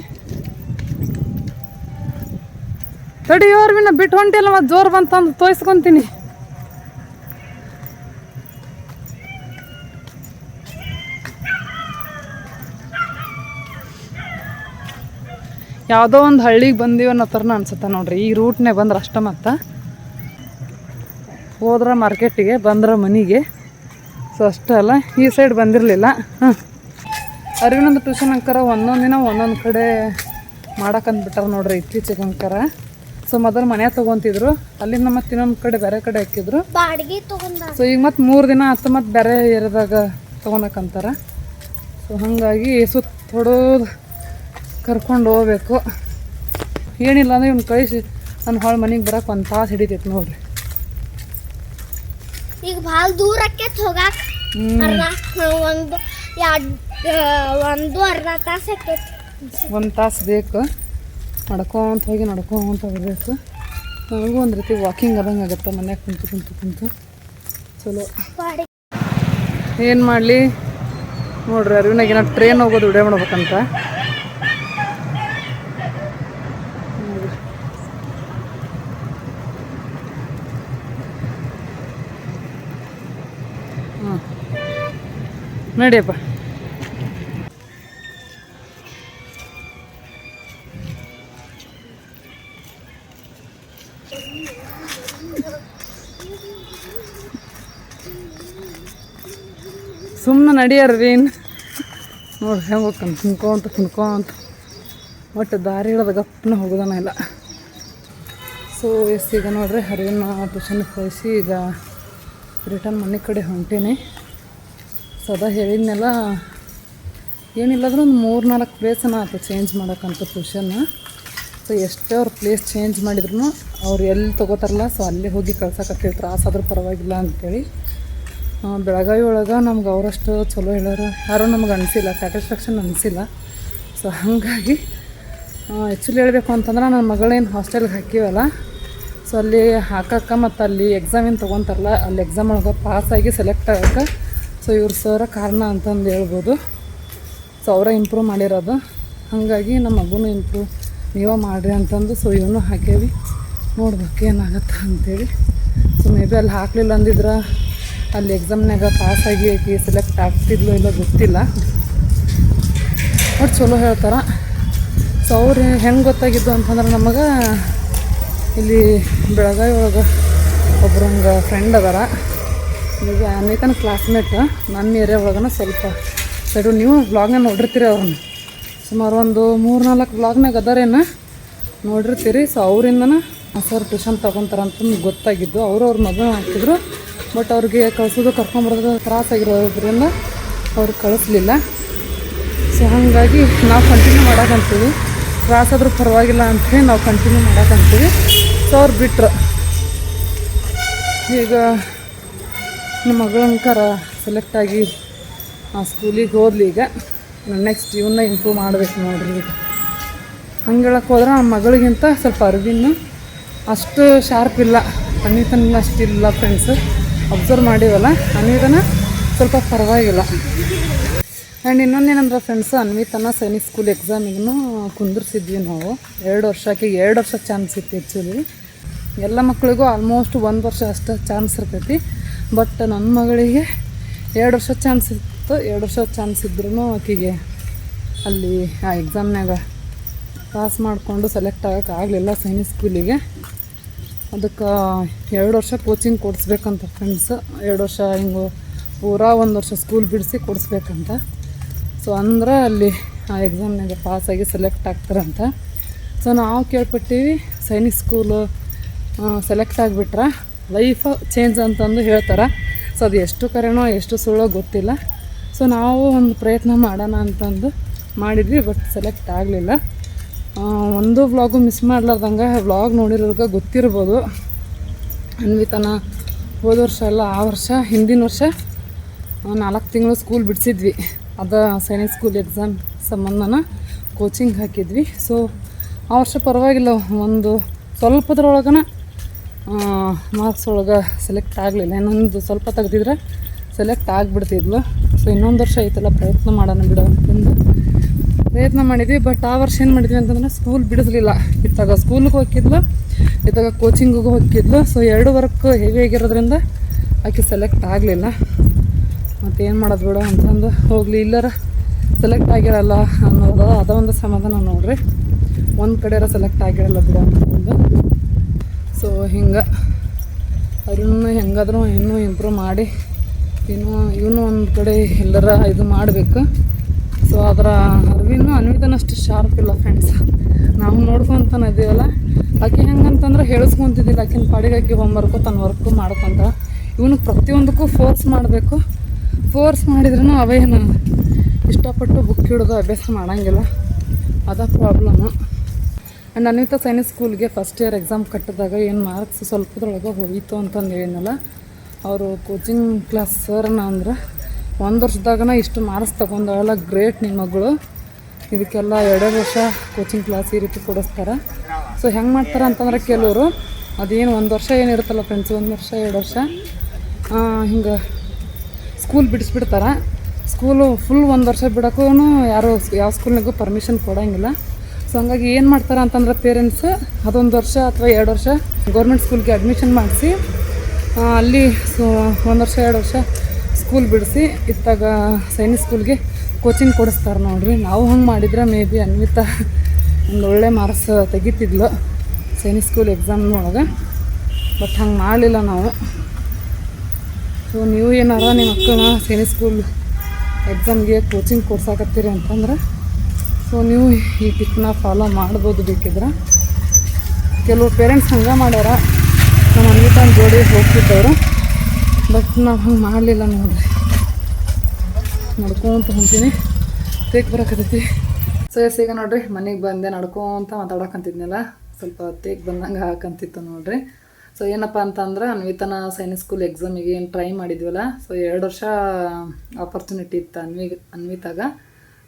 ತಡಿ ಅವ್ರ ಬಿಟ್ಟು ಹೊಂಟಿಲ್ಲ ಮತ್ತೆ ಜೋರು ಬಂತಂದು ತೋರಿಸ್ಕೊಂತೀನಿ ಯಾವುದೋ ಒಂದು ಹಳ್ಳಿಗೆ ಬಂದೀವಿ ಅನ್ನೋ ಥರನ ಅನ್ಸುತ್ತೆ ನೋಡ್ರಿ. ಈ ರೂಟ್ನೇ ಬಂದ್ರೆ ಅಷ್ಟ ಮತ್ತು. ಹೋದ್ರೆ ಮಾರ್ಕೆಟಿಗೆ ಬಂದ್ರೆ ಮನೆಗೆ. ಸೊ ಅಷ್ಟೇ ಅಲ್ಲ ಈ ಸೈಡ್ ಬಂದಿರಲಿಲ್ಲ. ಹಾಂ ಅರಿವಿನೊಂದು ಟ್ಯೂಷನ್ ಅಂಕರ ಒಂದೊಂದು ದಿನ ಒಂದೊಂದು ಕಡೆ ಮಾಡಕ್ಕಂದ್ಬಿಟ್ಟಾರ ನೋಡ್ರಿ ಇತ್ತೀಚೆಗೆ ಅಂಕರ. ಸೊ ಮೊದಲು ಮನೆ ತೊಗೊತಿದ್ರು ಅಲ್ಲಿಂದ ಮತ್ತೆ ಇನ್ನೊಂದು ಕಡೆ ಬೇರೆ ಕಡೆ ಹಾಕಿದ್ರು. ಸೊ ಈಗ ಮತ್ತೆ ಮೂರು ದಿನ ಆತು ಮತ್ತೆ ಬೇರೆ ಏರಿಯಾದಾಗ ತೊಗೊಳಕಂತಾರ ಸೊ ಹಾಗಾಗಿ ಸುತ್ತ ಹೊಡೋದು ಕರ್ಕೊಂಡು ಹೋಗ್ಬೇಕು. ಏನಿಲ್ಲ ಅಂದ್ರೆ ಇವ್ನು ಕಳಿಸಿ ನನ್ನ ಹಾಳು ಮನೆಗೆ ಬರಕ್ಕೆ ಒಂದು ತಾಸು ಹಿಡಿತೈತೆ ನೋಡ್ರಿ. ಈಗ ಭಾಳ ದೂರಕ್ಕೆ ಹೋಗಾಕ. ಅರ್ಧ ಒಂದು ಎರಡು ಒಂದು ಅರ್ಧ ತಾಸು ಆಕೈತಿ. ಒಂದು ತಾಸು ಬೇಕು. ನಡ್ಕೊಂತ ಹೋಗಿ ನಡ್ಕೊಂತ ಬರಬೇಕು ನನಗೂ ಒಂದು ರೀತಿ ವಾಕಿಂಗ್ ಆದಂಗೆ ಆಗುತ್ತೆ ಮನ್ಯಾಗ ಕುಂತು ಕುಂತು ಕುಂತು. ಚಲೋ. ಏನು ಮಾಡಲಿ? ನೋಡ್ರಿ ಅರಿವಿನಾಗ ಏನೋ ಟ್ರೈನ್ ಹೋಗೋದು ವಿಡಿಯೋ ಮಾಡ್ಬೇಕಂತ ನೋಡ್ರಿ. ಹ್ಮ್. ನಡಿಯಪ್ಪ. ಸುಮ್ಮನೆ ನಡಿಯಾರ್ರಿ ನೋಡಿ ಹೆಂಗೆ ಹೋಗ್ತಾನೆ. ತಿನ್ಕೊಂತ ತಿನ್ಕೊಂತ ಒಟ್ಟು ದಾರಿ ಇಳದ ಗಪ್ಪನ ಹೋಗೋದನ ಇಲ್ಲ. ಸೊ ಎಸ್ ಈಗ ನೋಡ್ರಿ ಹರಿವಿನ ಟ್ಯೂಷನ್ ಕಳಿಸಿ ಈಗ ರಿಟರ್ನ್ ಮನೆ ಕಡೆ ಹೊಂಟೀನಿ. ಸೊ ಹೇಳಿದ್ನೆಲ್ಲ ಏನಿಲ್ಲಾದ್ರೂ ಒಂದು ಮೂರು ನಾಲ್ಕು ಪ್ಲೇಸನ್ನ ಆಯ್ತು ಚೇಂಜ್ ಮಾಡೋಕ್ಕಂತ ಟ್ಯೂಷನ್ನ ಸೊ ಎಷ್ಟೇ ಅವ್ರ ಪ್ಲೇಸ್ ಚೇಂಜ್ ಮಾಡಿದ್ರು ಅವ್ರು ಎಲ್ಲಿ ತೊಗೋತಾರಲ್ಲ ಸೊ ಅಲ್ಲೇ ಹೋಗಿ ಕಳ್ಸಕತ್ತೀವಿ ತ್ರಾಸಾದ್ರೂ ಪರವಾಗಿಲ್ಲ ಅಂತೇಳಿ. ಆ, ಬೆಳಗಾವಿ ಒಳಗೆ ನಮ್ಗೆ ಅವರಷ್ಟು ಚಲೋ ಹೇಳೋರು ಯಾರೂ ನಮ್ಗೆ ಅನಿಸಿಲ್ಲ ಸ್ಯಾಟಿಸ್ಫ್ಯಾಕ್ಷನ್ ಅನಿಸಿಲ್ಲ. ಸೊ ಹಾಗಾಗಿ ಆ್ಯಕ್ಚುಲಿ ಹೇಳಬೇಕು ಅಂತಂದ್ರೆ ನನ್ನ ಮಗಳೇನು ಹಾಸ್ಟೆಲ್ಗೆ ಹಾಕಿವಲ್ಲ ಸೊ ಅಲ್ಲಿ ಹಾಕಕ್ಕೆ ಮತ್ತು ಅಲ್ಲಿ ಎಕ್ಸಾಮ್ ಏನು ತೊಗೊತಾರಲ್ಲ ಅಲ್ಲಿ ಎಕ್ಸಾಮ್ ಒಳಗೆ ಪಾಸಾಗಿ ಸೆಲೆಕ್ಟ್ ಆಗಕ್ಕೆ ಸೊ ಇವ್ರು ಸರ ಕಾರಣ ಅಂತಂದು ಹೇಳ್ಬೋದು. ಸೊ ಅವರ ಇಂಪ್ರೂವ್ ಮಾಡಿರೋದು. ಹಾಗಾಗಿ ನಮ್ಮ ಮಗುನೂ ಇಂಪ್ರೂವ್ ನೀವೇ ಮಾಡಿರಿ ಅಂತಂದು ಸೊ ಇವನು ಹಾಕೇವಿ. ನೋಡ್ಬೇಕು ಏನಾಗತ್ತೆ ಅಂತೇಳಿ. ಸೊ ಮೇ ಬಿ ಅಲ್ಲಿ ಹಾಕಲಿಲ್ಲ ಅಂದಿದ್ರೆ ಅಲ್ಲಿ ಎಕ್ಸಾಮ್ನಾಗ ಆಗಿ ಐತಿ ಸೆಲೆಕ್ಟ್ ಆಗ್ತಿದ್ಲು ಇಲ್ಲ ಗೊತ್ತಿಲ್ಲ. ಬಟ್ ಚಲೋ ಹೇಳ್ತಾರೆ. ಸೊ ಅವ್ರು ಹೆಂಗೆ ಗೊತ್ತಾಗಿದ್ದು ಅಂತಂದ್ರೆ ನಮಗೆ ಇಲ್ಲಿ ಬೆಳಗಾವಿ ಒಳಗೆ ಒಬ್ರು ಹಂಗೆ ಫ್ರೆಂಡ್ ಅದಾರ. ಈಗ ಅನೇಕನ ಕ್ಲಾಸ್ಮೇಟ್ ನನ್ನ ಏರಿಯಾ ಒಳಗನ ಸ್ವಲ್ಪ ಸೈಡು ನೀವು ವ್ಲಾಗ್ನ ನೋಡಿರ್ತೀರಿ ಅವ್ರನ್ನ. ಸುಮಾರು ಒಂದು ಮೂರು ನಾಲ್ಕು ವ್ಲಾಗ್ನಾಗ ಅದಾರೇನ? ನೋಡಿರ್ತೀರಿ. ಸೊ ಅವರಿಂದನ ಸರ್ ಟ್ಯೂಷನ್ ತೊಗೊತಾರ ಅಂತಂದು ಗೊತ್ತಾಗಿದ್ದು. ಅವರು ಅವ್ರ ಮಗನ ಹಾಕ್ತಿದ್ರು ಬಟ್ ಅವ್ರಿಗೆ ಕಳ್ಸೋದು ಕರ್ಕೊಂಬರೋದು ತ್ರಾಸಾಗಿರೋದ್ರಿಂದ ಅವ್ರು ಕಳಿಸ್ಲಿಲ್ಲ. ಸೊ ಹಾಗಾಗಿ ನಾವು ಕಂಟಿನ್ಯೂ ಮಾಡೋಕ್ಕಂತೀವಿ ತ್ರಾಸಾದ್ರೂ ಪರವಾಗಿಲ್ಲ ಅಂಥೇಳಿ ನಾವು ಕಂಟಿನ್ಯೂ ಮಾಡೋಕ್ಕಂತೀವಿ ಸೊ ಅವ್ರು ಬಿಟ್ಟರು ಈಗ ನಮ್ಮ ಮಗಳಂಕರ ಸೆಲೆಕ್ಟ್ ಆಗಿ ಆ ಸ್ಕೂಲಿಗೆ ಹೋದ್ಲಿ ಈಗ. ನೆಕ್ಸ್ಟ್ ಇವನ್ನ ಇಂಪ್ರೂವ್ ಮಾಡ್ಬೇಕು ನೋಡ್ರಿ ಈಗ. ಹಂಗೆ ಹೋದ್ರೆ ನಮ್ಮ ಮಗಳಿಗಿಂತ ಸ್ವಲ್ಪ ಅರಿವಿನ ಅಷ್ಟು ಶಾರ್ಪ್ ಇಲ್ಲ. ಅನಿತನ ಅಷ್ಟಿಲ್ಲ ಫ್ರೆಂಡ್ಸ್ ಅಬ್ಸರ್ವ್ ಮಾಡಿವಲ್ಲ, ಅನಿತನ ಸ್ವಲ್ಪ ಪರವಾಗಿಲ್ಲ. ಆ್ಯಂಡ್ ಇನ್ನೊಂದೇನಂದ್ರೆ ಫ್ರೆಂಡ್ಸ್ ಅನ್ವಿತನ ಸೈನಿಕ್ ಸ್ಕೂಲ್ ಎಕ್ಸಾಮಿಗೂ ಕುಂದಿರ್ಸಿದ್ವಿ ನಾವು. ಎರಡು ವರ್ಷಕ್ಕೆ ಎರಡು ವರ್ಷ ಚಾನ್ಸ್ ಇತ್ತು ಆ್ಯಕ್ಚುಲಿ ಎಲ್ಲ ಮಕ್ಕಳಿಗೂ ಆಲ್ಮೋಸ್ಟ್ ಒಂದು ವರ್ಷ ಅಷ್ಟು ಚಾನ್ಸ್ ಇರ್ತೈತಿ. ಬಟ್ ನನ್ನ ಮಗಳಿಗೆ ಎರಡು ವರ್ಷ ಚಾನ್ಸ್ ಇತ್ತು. ಎರಡು ವರ್ಷ ಚಾನ್ಸ್ ಇದ್ರೂ ಆಕೆಗೆ ಅಲ್ಲಿ ಆ ಎಕ್ಸಾಮ್ನಾಗ ಪಾಸ್ ಮಾಡಿಕೊಂಡು ಸೆಲೆಕ್ಟ್ ಆಗೋಕೆ ಆಗಲಿಲ್ಲ ಸೈನಿಕ್ ಸ್ಕೂಲಿಗೆ ಅದಕ್ಕೆ ಎರಡು ವರ್ಷ ಕೋಚಿಂಗ್ ಕೊಡಿಸ್ಬೇಕಂತ ಫ್ರೆಂಡ್ಸ್ ಎರಡು ವರ್ಷ ಹಿಂಗೆ ಪೂರಾ ಒಂದು ವರ್ಷ ಸ್ಕೂಲ್ ಬಿಡಿಸಿ ಕೊಡಿಸ್ಬೇಕಂತ. ಸೊ ಅಂದ್ರೆ ಅಲ್ಲಿ ಆ ಎಕ್ಸಾಮ್ನಾಗ ಪಾಸಾಗಿ ಸೆಲೆಕ್ಟ್ ಆಗ್ತಾರಂತ. ಸೊ ನಾವು ಕೇಳ್ಪಟ್ಟೀವಿ ಸೈನಿಕ್ ಸ್ಕೂಲು ಸೆಲೆಕ್ಟ್ ಆಗಿಬಿಟ್ರೆ. ಲೈಫ್ ಚೇಂಜ್ ಅಂತಂದು ಹೇಳ್ತಾರೆ? ಸೊ ಅದು ಎಷ್ಟು ಕರೆನೋ, ಎಷ್ಟು ಸುಳ್ಳೋ ಗೊತ್ತಿಲ್ಲ. ಸೊ ನಾವು ಒಂದು ಪ್ರಯತ್ನ ಮಾಡೋಣ ಅಂತಂದು ಮಾಡಿದ್ವಿ ಬಟ್ ಸೆಲೆಕ್ಟ್ ಆಗಲಿಲ್ಲ. ಒಂದು ವ್ಲಾಗು ಮಿಸ್ ಮಾಡ್ಲಾರ್ದಂಗೆ ವ್ಲಾಗ್ ನೋಡಿರೋರ್ಗೆ ಗೊತ್ತಿರ್ಬೋದು. ಅನ್ವಿತನ ಹೋದ ವರ್ಷ ಅಲ್ಲ, ಆ ವರ್ಷ, ಹಿಂದಿನ ವರ್ಷ ನಾಲ್ಕು ತಿಂಗಳು ಸ್ಕೂಲ್ ಬಿಡಿಸಿದ್ವಿ. ಅದು ಸೈನಿಕ್ ಸ್ಕೂಲ್ ಎಕ್ಸಾಮ್ ಸಂಬಂಧನ ಕೋಚಿಂಗ್ ಹಾಕಿದ್ವಿ. ಸೊ ಆ ವರ್ಷ ಪರವಾಗಿಲ್ಲ, ಒಂದು ಸ್ವಲ್ಪದ್ರೊಳಗನ ಮಾರ್ಕ್ಸ್ ಒಳಗೆ ಸೆಲೆಕ್ಟ್ ಆಗಲಿಲ್ಲ. ಇನ್ನೊಂದು ಸ್ವಲ್ಪ ತೆಗೆದಿದ್ರೆ ಸೆಲೆಕ್ಟ್ ಆಗಿಬಿಡ್ತಿದ್ಲು. ಸೊ ಇನ್ನೊಂದು ವರ್ಷ ಐತಲ್ಲ, ಪ್ರಯತ್ನ ಮಾಡೋಣ ಬಿಡು ಅಂತಂದು ಪ್ರಯತ್ನ ಮಾಡಿದ್ವಿ. ಬಟ್ ಆ ವರ್ಷ ಏನು ಮಾಡಿದ್ವಿ ಅಂತಂದ್ರೆ ಸ್ಕೂಲ್ ಬಿಡಿಸ್ಲಿಲ್ಲ. ಇತ್ತಾಗ ಸ್ಕೂಲ್ಗೆ ಹೋಗಿದ್ಲು, ಇತ್ತಾಗ ಕೋಚಿಂಗಿಗೂ ಹೋಗಿದ್ಲು. ಸೊ ಎರಡು ವರ್ಕ್ ಹೆವಿ ಆಗಿರೋದ್ರಿಂದ ಆಕೆ ಸೆಲೆಕ್ಟ್ ಆಗಲಿಲ್ಲ. ಮತ್ತು ಏನು ಮಾಡೋದು ಬಿಡು ಅಂತಂದು ಹೋಗಲಿ. ಇಲ್ಲರ ಸೆಲೆಕ್ಟ್ ಆಗಿರಲ್ಲ ಅನ್ನೋದು, ಅದೊಂದು ಸಮಾಧಾನ ನೋಡ್ರಿ. ಒಂದು ಕಡೆಯರ ಸೆಲೆಕ್ಟ್ ಆಗಿರಲ್ಲ ಬಿಡು ಅಂತಂದು. ಸೊ, ಹಿಂಗೆ. ಅವ್ರನ್ನ ಹೆಂಗಾದ್ರೂ ಇನ್ನೂ ಇಂಪ್ರೂವ್ ಮಾಡಿ. ಇನ್ನೂ, ಇವನು ಒಂದು ಕಡೆ ಎಲ್ಲರ ಇದು ಮಾಡಬೇಕು. ಸೊ ಅದರ ಅರವಿನ ಅನ್ವಿತನಷ್ಟು ಶಾರ್ಪ್ ಇಲ್ಲ ಫ್ರೆಂಡ್ಸ್ ನಾವು ನೋಡ್ಕೊತಾನೆ ಇದೀವಲ್ಲ. ಆಕೆ ಹೆಂಗಂತಂದ್ರೆ ಹೇಳಿಸ್ಕೊಂತಿದ್ದಿಲ್ಲ. ಆಕಿನ ಪಾಡಿಗೆ ಆಕೆ ಹೋಮ್ವರ್ಕು ತನ್ನ ವರ್ಕು ಮಾಡ್ಕೊಂತ. ಇವನು ಪ್ರತಿಯೊಂದಕ್ಕೂ ಫೋರ್ಸ್ ಮಾಡಬೇಕು. ಫೋರ್ಸ್ ಮಾಡಿದ್ರೂ ಅವೇನು ಇಷ್ಟಪಟ್ಟು ಬುಕ್ ಹಿಡಿದು ಅಭ್ಯಾಸ ಮಾಡೋಂಗಿಲ್ಲ. ಅದ ಪ್ರಾಬ್ಲಮ್ಮು ಆ್ಯಂಡ್ ಅನಿತಾ ಸೈನಿಕ್ ಸ್ಕೂಲ್ಗೆ ಫಸ್ಟ್ ಇಯರ್ ಎಕ್ಸಾಮ್ ಕಟ್ಟಿದಾಗ ಏನು ಮಾರ್ಕ್ಸ್ ಸ್ವಲ್ಪದ್ರೊಳಗೆ ಹೋಯಿತು ಅಂತಂದು ಹೇಳಿದ್ನಲ್ಲ, ಅವರು ಕೋಚಿಂಗ್ ಕ್ಲಾಸ್ ಸರ್ನ ಅಂದ್ರೆ ಒಂದು ವರ್ಷದಾಗನ ಇಷ್ಟು ಮಾರ್ಕ್ಸ್ ತೊಗೊಂಡವಲ್ಲ ಗ್ರೇಟ್ ನಿಮ್ಮ ಮಗಳು. ಇದಕ್ಕೆಲ್ಲ ಎರಡೆರಡು ವರ್ಷ ಕೋಚಿಂಗ್ ಕ್ಲಾಸ್ ಈ ರೀತಿ ಕೊಡಿಸ್ತಾರೆ. ಸೊ ಹೆಂಗೆ ಮಾಡ್ತಾರೆ ಅಂತಂದ್ರೆ ಕೆಲವರು, ಅದೇನು ಒಂದು ವರ್ಷ ಏನಿರುತ್ತಲ್ಲ ಫ್ರೆಂಡ್ಸ್ ಒಂದು ವರ್ಷ, ಎರಡು ವರ್ಷ ಹಿಂಗೆ ಸ್ಕೂಲ್ ಬಿಡಿಸ್ಬಿಡ್ತಾರೆ. ಸ್ಕೂಲು ಫುಲ್ ಒಂದು ವರ್ಷ ಬಿಡೋಕ್ಕೂ ಯಾರು, ಯಾವ ಸ್ಕೂಲ್ನಿಗೂ ಪರ್ಮಿಷನ್ ಕೊಡೋಂಗಿಲ್ಲ. ಸೊ ಹಂಗಾಗಿ ಏನು ಮಾಡ್ತಾರೆ ಅಂತಂದ್ರೆ ಪೇರೆಂಟ್ಸ್ ಅದೊಂದು ವರ್ಷ ಅಥವಾ ಎರಡು ವರ್ಷ ಗೌರ್ಮೆಂಟ್ ಸ್ಕೂಲ್ಗೆ ಅಡ್ಮಿಷನ್ ಮಾಡಿಸಿ ಅಲ್ಲಿ ಸೊ, ಒಂದು ವರ್ಷ, ಎರಡು ವರ್ಷ ಸ್ಕೂಲ್ ಬಿಡಿಸಿ, ಇತ್ತಾಗ ಸೈನಿಕ್ ಸ್ಕೂಲ್ಗೆ ಕೋಚಿಂಗ್ ಕೊಡಿಸ್ತಾರೆ ನೋಡಿರಿ. ನಾವು ಹಂಗೆ ಮಾಡಿದ್ರೆ ಮೇ ಬಿ ಅನ್ವಿತ ಒಂದು ಒಳ್ಳೆ ಮಾರ್ಕ್ಸ್ ತೆಗಿತಿದ್ಲು ಸೈನಿಕ್ ಸ್ಕೂಲ್ ಎಕ್ಸಾಮ್ ಒಳಗೆ ಬಟ್ ಹಂಗೆ ಮಾಡಲಿಲ್ಲ ನಾವು. ಸೊ ನೀವು ಏನಾರ ನಿಮ್ಮ ಮಕ್ಕಳನ್ನ ಸೈನಿಕ್ ಸ್ಕೂಲ್ ಎಕ್ಸಾಮ್ಗೆ ಕೋಚಿಂಗ್ ಕೊಡ್ಸಾಕತ್ತೀರಿ ಅಂತಂದ್ರೆ ಸೊ ನೀವು ಈ ಟಿಪ್ನ ಫಾಲೋ ಮಾಡ್ಬೋದು ಬೇಕಿದ್ರೆ. ಕೆಲವು ಪೇರೆಂಟ್ಸ್ ಹಂಗೆ ಮಾಡ್ಯಾರ. ನಮ್ಮ ಅನ್ವಿತಾನ್ ಜೋಡಿ ಹೋಗ್ತಿದ್ದವರು. ಬಟ್ ನಾವು ಹಂಗೆ ಮಾಡಲಿಲ್ಲ ನೋಡ್ರಿ. ನಡ್ಕೊಂತ ಹೊಂತೀನಿ ತೇಕ್ ಬರಕತ್ತೈತಿ. ಸೊ ಎಸ್ ಈಗ ನೋಡ್ರಿ, ಮನೆಗೆ ಬಂದೆ, ನಡ್ಕೊಂತ ಮಾತಾಡೋಕಂತಿದ್ನಲ್ಲ. ಸ್ವಲ್ಪ ತೇಕ್ ಬಂದಂಗೆ ಹಾಕಂತಿತ್ತು ನೋಡ್ರಿ. ಸೊ ಏನಪ್ಪ ಅಂತಂದ್ರೆ, ಅನ್ವಿತನ ಸೈನಿಕ್ ಸ್ಕೂಲ್ ಎಕ್ಸಾಮಿಗೆ ಏನು ಟ್ರೈ ಮಾಡಿದ್ವಲ್ಲ. ಸೊ ಎರಡು ವರ್ಷ ಆಪರ್ಚುನಿಟಿ ಇತ್ತು ಅನ್ವಿ ಅನ್ವಿತಾಗ.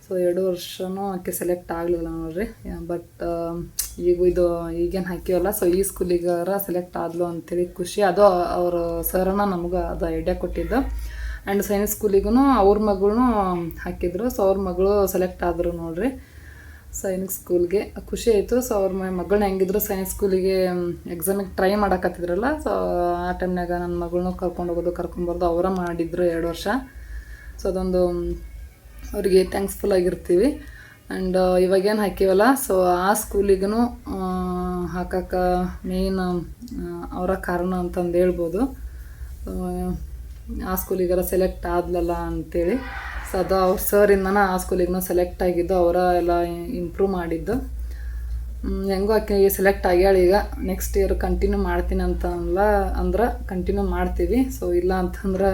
ಸೊ ಎರಡು ವರ್ಷನೂ ಆಕೆ ಸೆಲೆಕ್ಟ್ ಆಗಲಿಲ್ಲ ನೋಡ್ರಿ. ಬಟ್ ಈಗ ಇದು, ಈಗೇನು ಹಾಕಿವಲ್ಲ ಸೊ ಈ ಸ್ಕೂಲಿಗಾರ ಸೆಲೆಕ್ಟ್ ಆದ್ಲು ಅಂತೇಳಿ ಖುಷಿ. ಅದು ಅವರು ಸರನ ನಮ್ಗೆ ಅದು ಐಡಿಯಾ ಕೊಟ್ಟಿದ್ದು. ಆ್ಯಂಡ್ ಸೈನ್ಸ್ ಸ್ಕೂಲಿಗೂ ಅವ್ರ ಮಗಳನ್ನೂ ಹಾಕಿದ್ರು. ಸೊ ಅವ್ರ ಮಗಳು ಸೆಲೆಕ್ಟ್ ಆದರು ನೋಡ್ರಿ. ಸೈನ್ಸ್ ಸ್ಕೂಲ್ಗೆ ಖುಷಿ ಆಯಿತು. ಸೊ ಅವ್ರ ಮಗಳನ್ನ ಹೆಂಗಿದ್ರು ಸೈನ್ಸ್ ಸ್ಕೂಲಿಗೆ ಎಕ್ಸಾಮಿಗೆ ಟ್ರೈ ಮಾಡಕತ್ತಿದ್ರಲ್ಲ ಸೊ ಆ ಟೈಮ್ನಾಗ ನನ್ನ ಮಗಳನ್ನೂ ಕರ್ಕೊಂಡು ಹೋಗೋದು ಕರ್ಕೊಂಬರ್ದು ಅವರ ಮಾಡಿದ್ರು ಎರಡು ವರ್ಷ. ಸೊ ಅದೊಂದು ಅವರಿಗೆ ಥ್ಯಾಂಕ್ಸ್ಫುಲ್ ಆಗಿರ್ತೀವಿ. ಆ್ಯಂಡ್ ಇವಾಗೇನು ಹಾಕಿವಲ್ಲ ಸೊ ಆ ಸ್ಕೂಲಿಗೂ ಹಾಕಕ್ಕೆ ಮೇನ್ ಅವರ ಕಾರಣ ಅಂತಂದು ಹೇಳ್ಬೋದು. ಆ, ಸ್ಕೂಲಿಗೆಲ್ಲ ಸೆಲೆಕ್ಟ್ ಆದ್ಲಲ್ಲ ಅಂತೇಳಿ. ಸೊ ಅದು ಅವ್ರ ಸರಿಂದನ ಆ ಸ್ಕೂಲಿಗೂ ಸೆಲೆಕ್ಟ್ ಆಗಿದ್ದು ಅವರ ಎಲ್ಲ ಇಂಪ್ರೂವ್ ಮಾಡಿದ್ದು. ಹೆಂಗೋ ಆಕೆ ಸೆಲೆಕ್ಟ್ ಆಗ್ಯಾಳ ಈಗ. ನೆಕ್ಸ್ಟ್ ಇಯರ್ ಕಂಟಿನ್ಯೂ ಮಾಡ್ತೀನಿ ಅಂತ ಅಂದ್ರೆ ಕಂಟಿನ್ಯೂ ಮಾಡ್ತೀವಿ. ಸೊ ಇಲ್ಲ ಅಂತಂದ್ರೆ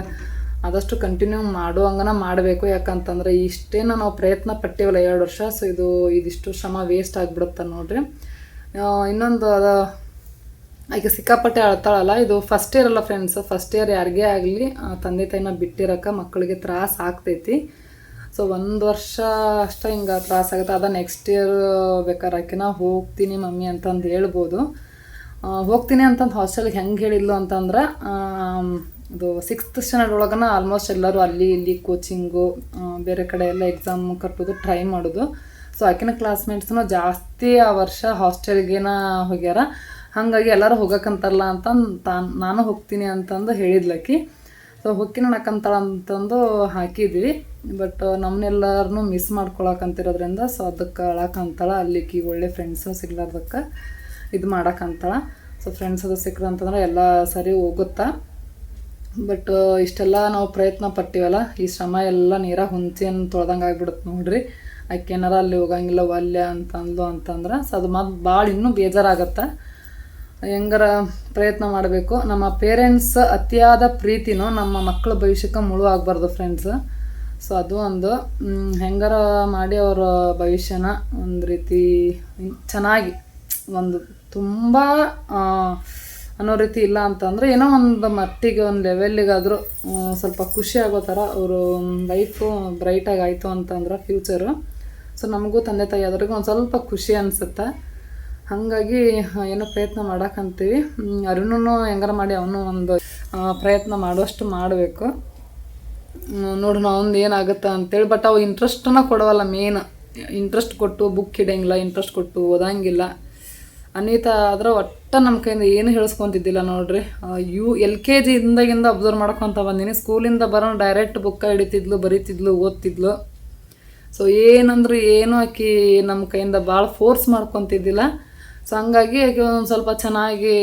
ಆದಷ್ಟು ಕಂಟಿನ್ಯೂ ಮಾಡುವಂಗನ ಮಾಡಬೇಕು. ಯಾಕಂತಂದ್ರೆ ಇಷ್ಟೇನ ನಾವು ಪ್ರಯತ್ನ ಪಟ್ಟಿವಲ್ಲ ಎರಡು ವರ್ಷ ಸೊ ಇದು ಇದಿಷ್ಟು ಶ್ರಮ ವೇಸ್ಟ್ ಆಗಿಬಿಡುತ್ತೆ ನೋಡ್ರಿ. ಇನ್ನೊಂದು ಅದ, ಈಗ ಸಿಕ್ಕಾಪಟ್ಟೆ ಅಳ್ತಾಳಲ್ಲ, ಇದು ಫಸ್ಟ್ ಇಯರ್ ಅಲ್ಲ ಫ್ರೆಂಡ್ಸ್ ಫಸ್ಟ್ ಇಯರ್ ಯಾರಿಗೇ ಆಗಲಿ ತಂದೆ ತಾಯಿನ ಬಿಟ್ಟಿರಕ್ಕೆ ಮಕ್ಕಳಿಗೆ ತ್ರಾಸ ಆಗ್ತೈತಿ. ಸೊ ಒಂದು ವರ್ಷ ಅಷ್ಟೇ ಹಿಂಗೆ ತ್ರಾಸ ಆಗುತ್ತೆ. ಅದ ನೆಕ್ಸ್ಟ್ ಇಯರ್ ಬೇಕಾದ್ರೆ ಹೋಗ್ತೀನಿ ಮಮ್ಮಿ ಅಂತಂದು ಹೇಳ್ಬೋದು. ಹೋಗ್ತೀನಿ ಅಂತಂದು ಹಾಸ್ಟೆಲ್ಗೆ ಹೆಂಗೆ ಹೇಳಿದ್ಲು ಅಂತಂದ್ರೆ ಇದು ಸಿಕ್ಸ್ತ್ ಸ್ಟ್ಯಾಂಡರ್ಡ್ ಒಳಗನ ಆಲ್ಮೋಸ್ಟ್ ಎಲ್ಲರೂ ಅಲ್ಲಿ ಇಲ್ಲಿ ಕೋಚಿಂಗು ಬೇರೆ ಕಡೆ ಎಲ್ಲ ಎಕ್ಸಾಮ್ ಕಟ್ಟೋದು ಟ್ರೈ ಮಾಡೋದು. ಸೊ ಆಕಿನ ಕ್ಲಾಸ್ಮೇಟ್ಸ್ನು ಜಾಸ್ತಿ ಆ ವರ್ಷ ಹಾಸ್ಟೆಲ್ಗೇನ ಹೋಗ್ಯಾರ. ಹಾಗಾಗಿ ಎಲ್ಲರೂ ಹೋಗಕ್ಕಂತಾರಲ್ಲ ಅಂತ ತಾನು, ನಾನು ಹೋಗ್ತೀನಿ ಅಂತಂದು ಹೇಳಿದ್ಲಕ್ಕಿ ಸೊ ಹೊಕ್ಕಿನ ಅಂತಂದು ಹಾಕಿದ್ವಿ. ಬಟ್ ನಮ್ಮನ್ನೆಲ್ಲರನ್ನೂ ಮಿಸ್ ಮಾಡ್ಕೊಳಕಂತಿರೋದ್ರಿಂದ ಸೊ ಅದಕ್ಕೆ ಅಳಕಂತಾಳ ಅಲ್ಲಿಕಿ ಒಳ್ಳೆ ಫ್ರೆಂಡ್ಸು ಸಿಗ್ಲಾರ್ದಕ್ಕೆ ಇದು ಮಾಡಕ್ಕಂತಳ ಸೊ ಫ್ರೆಂಡ್ಸ್ ಅದು ಸಿಕ್ಕರು ಅಂತಂದ್ರೆ ಎಲ್ಲ ಸರಿ ಹೋಗುತ್ತಾ. ಬಟ್ ಇಷ್ಟೆಲ್ಲ ನಾವು ಪ್ರಯತ್ನ ಪಟ್ಟಿವಲ್ಲ, ಈ ಶ್ರಮ ಎಲ್ಲ ನೀರಾಗ ಅನ್ನು ತೊಳ್ದಂಗೆ ಆಗ್ಬಿಡುತ್ತೆ ನೋಡ್ರಿ. ಆಕೆ ಅಲ್ಲಿ ಹೋಗಂಗಿಲ್ಲ ಒಲ್ಯ ಅಂತಂದು ಅಂತಂದ್ರೆ ಸೊ ಅದು ಮತ್ತು ಭಾಳ ಇನ್ನೂ ಬೇಜಾರಾಗತ್ತೆ. ಹೆಂಗಾರ ಪ್ರಯತ್ನ ಮಾಡಬೇಕು. ನಮ್ಮ ಪೇರೆಂಟ್ಸ್ ಅತಿಯಾದ ಪ್ರೀತಿನೂ ನಮ್ಮ ಮಕ್ಕಳ ಭವಿಷ್ಯಕ್ಕೆ ಮುಳು ಆಗಬಾರ್ದು ಫ್ರೆಂಡ್ಸ್ ಸೊ ಅದು ಒಂದು ಹೆಂಗಾರ ಮಾಡಿ ಅವರ ಭವಿಷ್ಯನ ಒಂದು ರೀತಿ, ಚೆನ್ನಾಗಿ, ಒಂದು ತುಂಬ ಅನ್ನೋ ರೀತಿ ಇಲ್ಲ ಅಂತಂದರೆ ಏನೋ ಒಂದು ಮಟ್ಟಿಗೆ ಒಂದು ಲೆವೆಲ್ಲಿಗಾದರೂ ಸ್ವಲ್ಪ ಖುಷಿ ಆಗೋ ಥರ ಅವರು ಲೈಫು ಬ್ರೈಟಾಗಿ ಆಯಿತು ಅಂತಂದ್ರೆ ಫ್ಯೂಚರು ಸೊ ನಮಗೂ ತಂದೆ ತಾಯಿ ಆದ್ರಿಗೂ ಒಂದು ಸ್ವಲ್ಪ ಖುಷಿ ಅನಿಸುತ್ತೆ. ಹಾಗಾಗಿ ಏನೋ ಪ್ರಯತ್ನ ಮಾಡಕ್ಕಂತೀವಿ ಅರುಣನು ಹೆಂಗಾರ ಮಾಡಿ ಅವನು ಒಂದು ಪ್ರಯತ್ನ ಮಾಡುವಷ್ಟು ಮಾಡಬೇಕು. ನೋಡೋಣ ಅವ್ನು ಏನಾಗುತ್ತೆ ಅಂತೇಳಿ ಬಟ್ ಅವು ಇಂಟ್ರೆಸ್ಟನ್ನ ಕೊಡವಲ್ಲ ಮೇನ್ ಇಂಟ್ರೆಸ್ಟ್ ಕೊಟ್ಟು ಬುಕ್ ಇಡೋಂಗಿಲ್ಲ ಇಂಟ್ರೆಸ್ಟ್ ಕೊಟ್ಟು ಓದಂಗಿಲ್ಲ. ಅನಿತಾ ಆದ್ರೆ ಒಟ್ಟು ನಮ್ಮ ಕೈಯಿಂದ ಏನು ಹೇಳಿಸ್ಕೊಂತಿದ್ದಿಲ್ಲ ನೋಡ್ರಿ. ಯು, ಎಲ್ ಕೆ ಜಿ ಇಂದಾಗಿಂದ ಅಬ್ಸರ್ವ್ ಮಾಡ್ಕೊತ ಬಂದೀನಿ. ಸ್ಕೂಲಿಂದ ಬರೋಣ ಡೈರೆಕ್ಟ್ ಬುಕ್ಕ ಹಿಡಿತಿದ್ಲು, ಬರೀತಿದ್ಲು, ಓದ್ತಿದ್ಲು. ಸೊ ಏನಂದ್ರೆ ಏನು ಆಕಿ ನಮ್ಮ ಕೈಯಿಂದ ಭಾಳ ಫೋರ್ಸ್ ಮಾಡ್ಕೊತಿದ್ದಿಲ್ಲ. ಸೊ ಹಂಗಾಗಿ ಆಕೆ ಒಂದು ಸ್ವಲ್ಪ ಚೆನ್ನಾಗಿ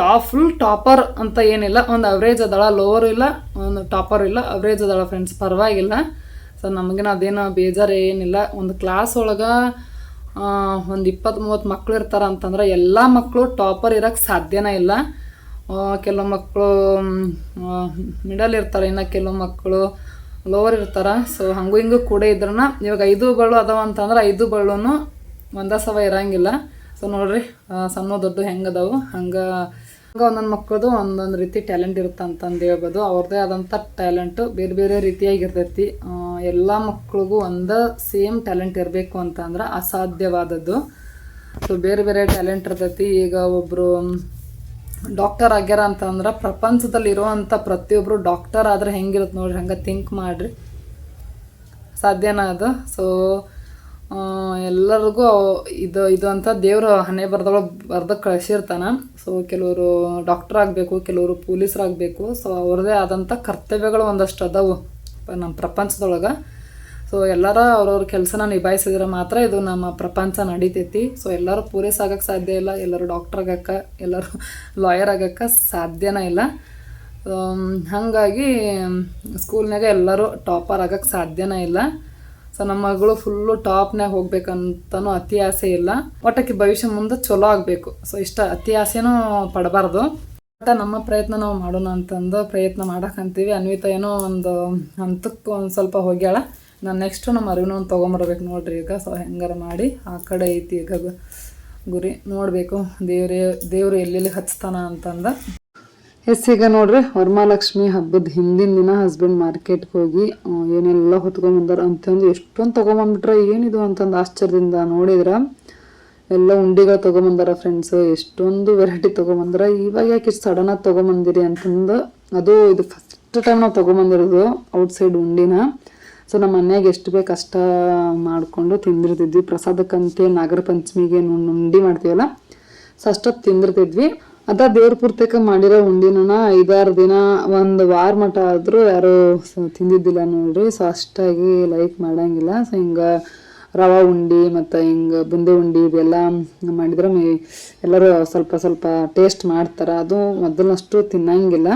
ಟಾಪ್ ಫುಲ್ ಟಾಪರ್ ಅಂತ ಏನಿಲ್ಲ. ಒಂದು ಅವರೇಜ್ ಅದಳ ಲೋವರ್ ಇಲ್ಲ. ಒಂದು ಟಾಪರ್ ಇಲ್ಲ ಅವರೇಜ್ ಅದಳ ಫ್ರೆಂಡ್ಸ್ ಪರವಾಗಿಲ್ಲ. ಸೊ ನಮಗೇನು ಅದೇನೋ ಬೇಜಾರು ಏನಿಲ್ಲ. ಒಂದು ಕ್ಲಾಸ್ ಒಳಗೆ ಒಂದು ಇಪ್ಪತ್ತು ಮೂವತ್ತು ಮಕ್ಳು ಇರ್ತಾರೆ ಅಂತಂದ್ರೆ ಎಲ್ಲ ಮಕ್ಕಳು ಟಾಪರ್ ಇರೋಕ್ಕೆ ಸಾಧ್ಯನೇ ಇಲ್ಲ. ಕೆಲವು ಮಕ್ಕಳು ಮಿಡಲ್ ಇರ್ತಾರೆ, ಇನ್ನು ಕೆಲವು ಮಕ್ಕಳು ಲೋವರ್ ಇರ್ತಾರೆ. ಸೊ ಹಂಗೂ ಹಿಂಗೂ ಕೂಡ ಇದ್ರನ ಇವಾಗ ಐದು ಬಳ್ಳು ಅದಾವ ಅಂತಂದ್ರೆ ಐದು ಬಳ್ಳುನು ಒಂದೇ ಸವ ಇರಂಗಿಲ್ಲ. ಸೊ ನೋಡ್ರಿ ಸಣ್ಣ ದೊಡ್ಡ ಹೆಂಗೆ ಅದಾವು ಹಂಗೆ ಹಂಗೆ ಒಂದೊಂದು ಮಕ್ಕಳದು ಒಂದೊಂದು ರೀತಿ ಟ್ಯಾಲೆಂಟ್ ಇರುತ್ತೆ ಅಂತಂದು ಹೇಳ್ಬೋದು. ಅವ್ರದ್ದೇ ಆದಂಥ ಟ್ಯಾಲೆಂಟು ಬೇರೆ ಬೇರೆ ರೀತಿಯಾಗಿರ್ತೈತಿ. ಎಲ್ಲ ಮಕ್ಳಿಗೂ ಒಂದೇ ಸೇಮ್ ಟ್ಯಾಲೆಂಟ್ ಇರಬೇಕು ಅಂತಂದ್ರೆ ಅಸಾಧ್ಯವಾದದ್ದು. ಸೊ ಬೇರೆ ಬೇರೆ ಟ್ಯಾಲೆಂಟ್ ಇರ್ತೈತಿ. ಈಗ ಒಬ್ಬರು ಡಾಕ್ಟರ್ ಆಗ್ಯಾರ ಅಂತಂದ್ರೆ ಪ್ರಪಂಚದಲ್ಲಿ ಇರುವಂಥ ಪ್ರತಿಯೊಬ್ಬರು ಡಾಕ್ಟರ್ ಆದ್ರೆ ಹೆಂಗಿರುತ್ತೆ ನೋಡ್ರಿ, ಹಂಗೆ ಥಿಂಕ್ ಮಾಡಿರಿ. ಸಾಧ್ಯನ ಅದು. ಸೊ ಎಲ್ಲರಿಗೂ ಇದು ಇದು ಅಂತ ದೇವರು ಹಣೆ ಬರ್ದೊಳಗೆ ಬರ್ದ ಕಳಿಸಿರ್ತಾನೆ. ಸೊ ಕೆಲವರು ಡಾಕ್ಟರ್ ಆಗಬೇಕು, ಕೆಲವರು ಪೊಲೀಸರಾಗಬೇಕು. ಸೊ ಅವ್ರದ್ದೇ ಆದಂಥ ಕರ್ತವ್ಯಗಳು ಒಂದಷ್ಟು ಅದಾವು ನಮ್ಮ ಪ್ರಪಂಚದೊಳಗೆ. ಸೊ ಎಲ್ಲರ ಅವ್ರವ್ರ ಕೆಲಸನ ನಿಭಾಯಿಸಿದ್ರೆ ಮಾತ್ರ ಇದು ನಮ್ಮ ಪ್ರಪಂಚ ನಡೀತೈತಿ. ಸೊ ಎಲ್ಲರೂ ಪೊಲೀಸ್ ಆಗಕ್ಕೆ ಸಾಧ್ಯ ಇಲ್ಲ, ಎಲ್ಲರೂ ಡಾಕ್ಟರ್ ಆಗಕ್ಕೆ, ಎಲ್ಲರೂ ಲಾಯರ್ ಆಗಕ್ಕೆ ಸಾಧ್ಯನೇ ಇಲ್ಲ. ಹಾಗಾಗಿ ಸ್ಕೂಲ್ನಾಗ ಎಲ್ಲರೂ ಟಾಪರ್ ಆಗಕ್ಕೆ ಸಾಧ್ಯನೇ ಇಲ್ಲ. ಸೊ ನಮ್ಮ ಮಗಳು ಫುಲ್ಲು ಟಾಪ್ನಾಗ ಹೋಗ್ಬೇಕಂತನೂ ಅತಿ ಆಸೆ ಇಲ್ಲ. ಒಟ್ಟಕ್ಕೆ ಭವಿಷ್ಯ ಮುಂದೆ ಚಲೋ ಆಗಬೇಕು. ಸೊ ಇಷ್ಟ ಅತಿ ಆಸೆನೂ ಪಡಬಾರ್ದು. ಒಟ್ಟ ನಮ್ಮ ಪ್ರಯತ್ನ ನಾವು ಮಾಡೋಣ ಅಂತಂದು ಪ್ರಯತ್ನ ಮಾಡಕ್ಕಂತೀವಿ ಅನ್ವಿತಾ ಏನೋ ಒಂದು ಹಂತಕ್ಕೆ ಒಂದು ಸ್ವಲ್ಪ ಹೋಗ್ಯಾಳ. ನಾನು ನೆಕ್ಸ್ಟು ನಮ್ಮ ಅರಿವಿನ ಒಂದು ತೊಗೊಂಬರ್ಬೇಕು ನೋಡ್ರಿ ಈಗ. ಸೊ ಹೆಂಗಾರ ಮಾಡಿ ಆ ಕಡೆ ಐತಿ ಈಗ ಗುರಿ ನೋಡಬೇಕು. ದೇವ್ರೇ ದೇವರು ಎಲ್ಲೆಲ್ಲಿ ಹಚ್ತಾನ ಅಂತಂದ. ಎಸ್, ಈಗ ನೋಡ್ರಿ ವರಮಹಾಲಕ್ಷ್ಮಿ ಹಬ್ಬದ ಹಿಂದಿನ ದಿನ ಹಸ್ಬೆಂಡ್ ಮಾರ್ಕೆಟ್ಗೆ ಹೋಗಿ ಏನೆಲ್ಲ ಹೊತ್ಕೊಂಬಂದಾರ ಅಂತಂದು ಎಷ್ಟೊಂದು ತೊಗೊಂಬಂದ್ಬಿಟ್ರೆ, ಏನಿದು ಅಂತಂದು ಆಶ್ಚರ್ಯದಿಂದ ನೋಡಿದ್ರ. ಎಲ್ಲ ಉಂಡಿಗಳು ತೊಗೊಂಬಂದಾರ ಫ್ರೆಂಡ್ಸ್ ಎಷ್ಟೊಂದು ವೆರೈಟಿ ತೊಗೊಂಬಂದ್ರೆ. ಇವಾಗ ಯಾಕೆ ಇಷ್ಟು ಸಡನ್ನಾಗಿ ತೊಗೊಂಬಂದಿರಿ ಅಂತಂದು, ಅದು ಇದು ಫಸ್ಟ್ ಟೈಮ್ ನಾವು ತೊಗೊಂಬಂದಿರೋದು ಔಟ್ಸೈಡ್ ಉಂಡಿನ. ಸೊ ನಮ್ಮ ಮನೆಯಾಗ ಎಷ್ಟು ಬೇಕು ಅಷ್ಟ ಮಾಡಿಕೊಂಡು ತಿಂದಿರ್ತಿದ್ವಿ. ಪ್ರಸಾದಕ್ಕಂತೆ ನಾಗರ ಪಂಚಮಿಗೆ ಉಂಡಿ ಮಾಡ್ತೀವಲ್ಲ, ಸೊ ಅಷ್ಟೊತ್ತು ತಿಂದಿರ್ತಿದ್ವಿ. ಅದ ದೇವ್ರ ಪೂರ್ತಿಕ ಮಾಡಿರೋ ಉಂಡಿನ ಐದಾರು ದಿನ ಒಂದು ವಾರ ಮಟ ಆದರೂ ಯಾರು ತಿಂದಿದ್ದಿಲ್ಲ ನೋಡ್ರಿ. ಸೊ ಅಷ್ಟಾಗಿ ಲೈಕ್ ಮಾಡಂಗಿಲ್ಲ. ಸೊ ಹಿಂಗೆ ರವಾ ಉಂಡಿ ಮತ್ತು ಹಿಂಗೆ ಬುಂದಿ ಉಂಡಿ ಇದೆಲ್ಲ ಮಾಡಿದ್ರೆ ಮೇ ಎಲ್ಲರೂ ಸ್ವಲ್ಪ ಸ್ವಲ್ಪ ಟೇಸ್ಟ್ ಮಾಡ್ತಾರೆ. ಅದು ಮೊದಲಷ್ಟು ತಿನ್ನಂಗಿಲ್ಲ.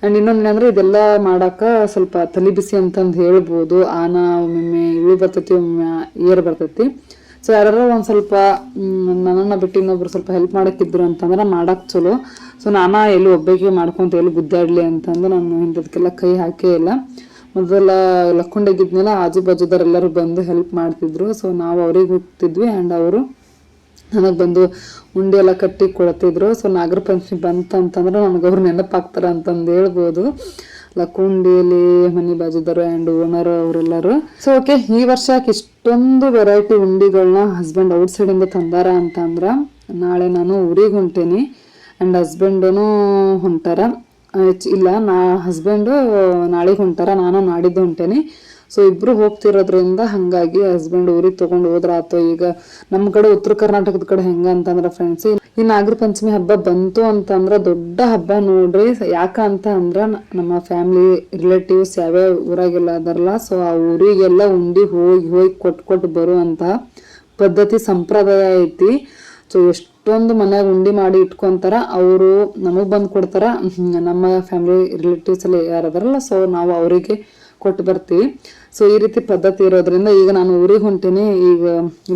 ಆ್ಯಂಡ್ ಇನ್ನೊಂದು ಏನಂದ್ರೆ ಇದೆಲ್ಲ ಮಾಡಕ್ಕೆ ಸ್ವಲ್ಪ ತಲೆ ಬಿಸಿ ಅಂತಂದು ಹೇಳ್ಬೋದು. ಆನ ಒಮ್ಮೊಮ್ಮೆ ಇಳಿ ಬರ್ತೈತಿ ಒಮ್ಮೆ ಏರ್ ಬರ್ತೈತಿ. ಸೊ ಯಾರು ಒಂದು ಸ್ವಲ್ಪ ನನ್ನನ್ನು ಬಿಟ್ಟು ಇನ್ನೊಬ್ರು ಸ್ವಲ್ಪ ಹೆಲ್ಪ್ ಮಾಡೋಕ್ಕಿದ್ರು ಅಂತಂದ್ರೆ ಮಾಡಕ್ಕೆ ಚಲೋ. ಸೊ ನಾನು ಎಲ್ಲಿ ಒಬ್ಬಕ್ಕೆ ಮಾಡ್ಕೊಂತ ಎಲ್ಲಿ ಗುದ್ದಾಡ್ಲಿ ಅಂತಂದು ನಾನು ಇಂಥದಕ್ಕೆಲ್ಲ ಕೈ ಹಾಕೇ ಇಲ್ಲ. ಮೊದಲ ಲಕ್ಕೊಂಡಾಗಿದ್ನೆಲ್ಲ ಆಜು ಬಾಜುದವರೆಲ್ಲರೂ ಬಂದು ಹೆಲ್ಪ್ ಮಾಡ್ತಿದ್ರು. ಸೊ ನಾವು ಅವ್ರಿಗೆ ಹೋಗ್ತಿದ್ವಿ ಆ್ಯಂಡ್ ಅವರು ನನಗೆ ಬಂದು ಉಂಡೆ ಎಲ್ಲ ಕಟ್ಟಿ ಕೊಡ್ತಿದ್ರು. ಸೊ ನಾಗರ ಪಂಚಮಿ ಬಂತಂತಂದ್ರೆ ನನಗೆ ಅವ್ರು ನೆನಪಾಗ್ತಾರೆ ಅಂತಂದು ಹೇಳ್ಬೋದು. ಲಕ್ಕುಂಡಿಯಲ್ಲಿ ಮನೆ ಬಾಜುದವರು ಆ್ಯಂಡ್ ಓನರ್ ಅವರೆಲ್ಲರೂ. ಸೊ ಓಕೆ ಈ ವರ್ಷಕ್ಕೆ ಇಷ್ಟೊಂದು ವೆರೈಟಿ ಉಂಡಿಗಳನ್ನ ಹಸ್ಬೆಂಡ್ ಔಟ್ ಸೈಡಿಂದ ತಂದಾರ ಅಂತಂದ್ರೆ ನಾಳೆ ನಾನು ಊರಿಗೆ ಹೊಂಟೇನಿ ಆ್ಯಂಡ್ ಹಸ್ಬೆಂಡೂ ಹೊಂಟಾರ. ಇಲ್ಲ, ನಾ ಹಸ್ಬೆಂಡು ನಾಳೆಗೆ ಹೊಂಟಾರ, ನಾನು ನಾಡಿದ್ದು ಹೊಂಟೇನಿ. ಸೊ ಇಬ್ರು ಹೋಗ್ತಿರೋದ್ರಿಂದ ಹಾಗಾಗಿ ಹಸ್ಬೆಂಡ್ ಊರಿಗೆ ತೊಗೊಂಡು ಹೋದ್ರ ಅಥವಾ ಈಗ ನಮ್ಮ ಕಡೆ ಉತ್ತರ ಕರ್ನಾಟಕದ ಕಡೆ ಹೆಂಗ ಅಂತಂದ್ರೆ ಫ್ರೆಂಡ್ಸ್ ನಾಗರ ಪಂಚಮಿ ಹಬ್ಬ ಬಂತು ಅಂತಂದ್ರೆ ದೊಡ್ಡ ಹಬ್ಬ ನೋಡ್ರಿ. ಯಾಕ ಅಂತ ಅಂದ್ರ ನಮ್ಮ ಫ್ಯಾಮಿಲಿ ರಿಲೇಟಿವ್ಸ್ ಯಾವ್ಯಾವ ಊರಾಗೆಲ್ಲ ಅದಾರಲ್ಲ ಸೊ ಆ ಊರಿಗೆಲ್ಲ ಉಂಡಿ ಹೋಗಿ ಹೋಗಿ ಕೊಟ್ಟು ಕೊಟ್ಟು ಬರುವಂತ ಪದ್ಧತಿ ಸಂಪ್ರದಾಯ ಐತಿ. ಸೊ ಎಷ್ಟೊಂದು ಮನ್ಯಾಗ ಉಂಡಿ ಮಾಡಿ ಇಟ್ಕೊಂತಾರ, ಅವರು ನಮಗೆ ಬಂದು ಕೊಡ್ತಾರ. ನಮ್ಮ ಫ್ಯಾಮಿಲಿ ರಿಲೇಟಿವ್ಸ್ ಎಲ್ಲ ಯಾರದಾರಲ್ಲ ಸೊ ನಾವು ಅವರಿಗೆ ಕೊಟ್ಟು ಬರ್ತೀವಿ. ಸೊ ಈ ರೀತಿ ಪದ್ಧತಿ ಇರೋದ್ರಿಂದ ಈಗ ನಾನು ಊರಿಗೆ ಹೊಂಟೀನಿ. ಈಗ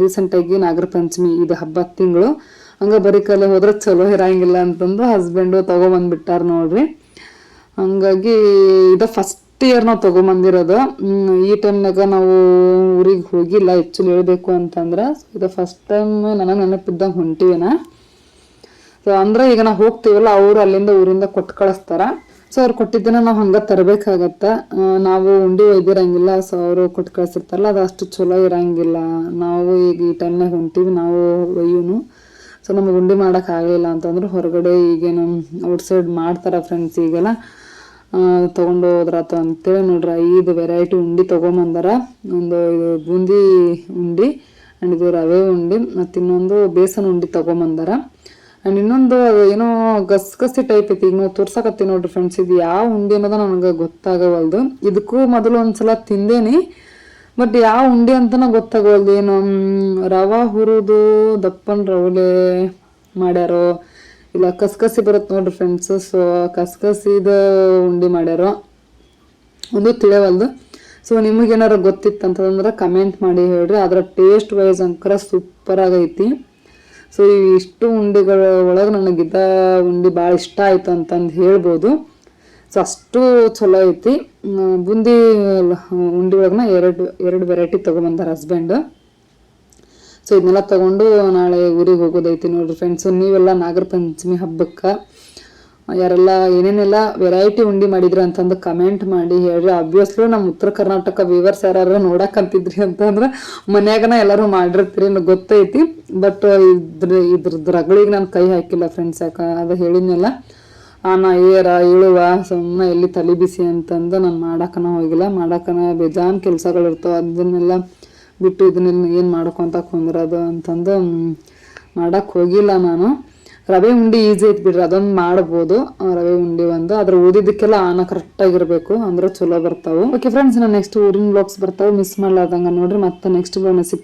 ರೀಸೆಂಟಾಗಿ ನಾಗರ ಪಂಚಮಿ ಇದು ಹಬ್ಬ ತಿಂಗಳು. ಹಂಗ ಬರೀ ಕಲೆ ಹೋದ್ರೆ ಚಲೋ ಇರಂಗಿಲ್ಲ ಅಂತಂದು ಹಸ್ಬೆಂಡು ತಗೊಬಂದ್ಬಿಟ್ಟಾರ ನೋಡ್ರಿ. ಹಂಗಾಗಿ ಇದು ಫಸ್ಟ್ ಇಯರ್ ನಾವು ತೊಗೊಂಬಂದಿರೋದು. ಈ ಟೈಮ್ನಾಗ ನಾವು ಊರಿಗೆ ಹೋಗಿಲ್ಲ ಹೆಚ್ಚು ಹೇಳಬೇಕು ಅಂತಂದ್ರೆ, ಇದು ಫಸ್ಟ್ ಟೈಮ್ ನನಗೆ ನೆನಪಿದ್ದಂಗೆ ಹೊಂಟಿವಿನ. ಸೊ ಅಂದ್ರೆ ಈಗ ನಾವು ಹೋಗ್ತೀವಲ್ಲ, ಅವರು ಅಲ್ಲಿಂದ ಊರಿಂದ ಕೊಟ್ಟು ಕಳಿಸ್ತಾರ. ಸೊ ಅವ್ರು ಕೊಟ್ಟಿದ್ದನ್ನ ನಾವು ಹಂಗ ತರಬೇಕಾಗತ್ತೆ. ನಾವು ಉಂಡಿ ಒಯ್ದಿರಂಗಿಲ್ಲ ಸೊ ಅವರು ಕೊಟ್ಟು ಕಳಿಸಿರ್ತಾರಲ್ಲ, ಅದು ಅಷ್ಟು ಚಲೋ ಇರಂಗಿಲ್ಲ. ನಾವು ಈಗ ಈ ಟೈಮ್ನಾಗ ಹೊಂಟೀವಿ, ನಾವು ಒಯ್ಯುನು. ಸೊ ನಮಗೆ ಉಂಡೆ ಮಾಡೋಕೆ ಆಗಲಿಲ್ಲ ಅಂತಂದ್ರೆ ಹೊರಗಡೆ ಈಗೇನು ಔಟ್ ಸೈಡ್ ಮಾಡ್ತಾರ ಫ್ರೆಂಡ್ಸ್ ಈಗೆಲ್ಲ. ತೊಗೊಂಡು ಹೋದ್ರ ಹೋದ್ರಾತು ಅಂತೇಳಿ ನೋಡ್ರಿ, ಐದು ವೆರೈಟಿ ಉಂಡಿ ತೊಗೊಂಬಂದಾರ. ಒಂದು ಬೂಂದಿ ಉಂಡಿ ಆ್ಯಂಡ್ ಇದು ರವೆ ಉಂಡಿ ಮತ್ತು ಇನ್ನೊಂದು ಬೇಸನ್ ಉಂಡಿ ತೊಗೊಂಬಂದಾರ. ಆ್ಯಂಡ್ ಇನ್ನೊಂದು ಏನೋ ಗಸ್ಗಸಿ ಟೈಪ್ ಐತಿ, ಈಗ ನಾವು ತೋರ್ಸಕತ್ತೀವಿ ನೋಡ್ರಿ ಫ್ರೆಂಡ್ಸ್ ಇದು ಯಾವ ಉಂಡೆ ಅನ್ನೋದು ನನಗೆ ಗೊತ್ತಾಗವಲ್ದು. ಇದಕ್ಕೂ ಮೊದಲು ಒಂದ್ಸಲ ತಿಂದೇನಿ. ಬಟ್ ಯಾವ ಉಂಡೆ ಅಂತನ ಗೊತ್ತಾಗೋಲ್ದು ಏನು ರವ ಹುರಿದು, ದಪ್ಪನ ರವಲೆ ಮಾಡ್ಯಾರೋ, ಇಲ್ಲ ಕಸ್ಕಸಿ ಬರುತ್ತೆ ನೋಡ್ರಿ ಫ್ರೆಂಡ್ಸ್ ಸೊ ಕಸ್ಕಸಿದ ಉಂಡೆ ಮಾಡ್ಯಾರೋ, ಒಂದು ತಿಳಿಯವಲ್ದು ಸೊ ನಿಮಗೇನಾರ ಗೊತ್ತಿತ್ತು ಅಂತಂದ್ರೆ ಕಮೆಂಟ್ ಮಾಡಿ ಹೇಳ್ರಿ, ಅದರ ಟೇಸ್ಟ್ ವೈಸ್ ಅಂಕರ ಸೂಪರ್ ಆಗೈತಿ. ಸೊ ಇಷ್ಟು ಉಂಡೆಗಳ ಒಳಗೆ ನನಗಿದ್ದ ಉಂಡೆ ಭಾಳ ಇಷ್ಟ ಆಯ್ತು ಅಂತಂದು ಹೇಳ್ಬೋದು. ಸೊ ಅಷ್ಟು ಚಲೋ ಐತಿ. ಬುಂದಿ ಉಂಡಿ ಒಳಗನ ಎರಡು ಎರಡು ವೆರೈಟಿ ತೊಗೊಂಬಂದಾರ ಹಸ್ಬೆಂಡ್ ಸೊ ಇದನ್ನೆಲ್ಲ ತಗೊಂಡು ನಾಳೆ ಊರಿಗೆ ಹೋಗೋದೈತಿ ನೋಡ್ರಿ ಫ್ರೆಂಡ್ಸು ನೀವೆಲ್ಲ ನಾಗರ ಪಂಚಮಿ ಹಬ್ಬಕ್ಕೆ ಯಾರೆಲ್ಲ ಏನೇನೆಲ್ಲ ವೆರೈಟಿ ಉಂಡಿ ಮಾಡಿದ್ರು ಅಂತಂದು ಕಮೆಂಟ್ ಮಾಡಿ ಹೇಳ್ರಿ. ಅಬ್ವಿಯಸ್ಲಿ ನಮ್ಮ ಉತ್ತರ ಕರ್ನಾಟಕ ವ್ಯೂವರ್ಸ್ ಯಾರು ನೋಡಕ್ಕಂತಿದ್ರಿ ಅಂತಂದ್ರೆ ಮನ್ಯಾಗನ ಎಲ್ಲರೂ ಮಾಡಿರ್ತೀರಿ ಗೊತ್ತೈತಿ. ಬಟ್ ಇದ್ರ, ಇದ್ರದ್ದು ರಗಳಿಗೆ ನಾನು ಕೈ ಹಾಕಿಲ್ಲ ಫ್ರೆಂಡ್ಸ್ ಯಾಕೆ ಅದು ಹೇಳಿದ್ನಲ್ಲ. ಆನ, ಏರ, ಇಳುವ ಸುಮ್ಮನೆ ಎಲ್ಲಿ ತಲೆ ಬಿಸಿ ಅಂತಂದು ನಾನು ಮಾಡೋಕ್ಕನ ಹೋಗಿಲ್ಲ. ಮಾಡಕ್ಕನ ಬೇಜಾನ್ ಕೆಲಸಗಳಿರ್ತವೆ. ಅದನ್ನೆಲ್ಲ ಬಿಟ್ಟು ಇದನ್ನೆಲ್ಲ ಏನು ಮಾಡ್ಕೊತ ಕುಂದ್ರದು ಅಂತಂದು ಮಾಡೋಕ್ಕೆ ಹೋಗಿಲ್ಲ ನಾನು. ರವೆ ಉಂಡಿ ಈಸಿ ಐತೆ ಬಿಡ್ರಿ, ಅದೊಂದು ಮಾಡ್ಬೋದು. ರವೆ ಉಂಡಿ ಒಂದು. ಅದ್ರ ಊದಿದ್ದಕ್ಕೆಲ್ಲ ಆನ ಕರೆಕ್ಟಾಗಿರಬೇಕು ಅಂದ್ರೆ ಚಲೋ ಬರ್ತಾವೆ. ಓಕೆ ಫ್ರೆಂಡ್ಸ್ ನಾನು ನೆಕ್ಸ್ಟ್ ಊರಿನ ಬ್ಲಾಗ್ಸ್ ಬರ್ತಾವೆ. ಮಿಸ್ ಮಾಡ್ಲಾರ್ದಂಗೆ ನೋಡ್ರಿ, ಮತ್ತೆ ನೆಕ್ಸ್ಟ್ ಸಿಗ್ತೀನಿ.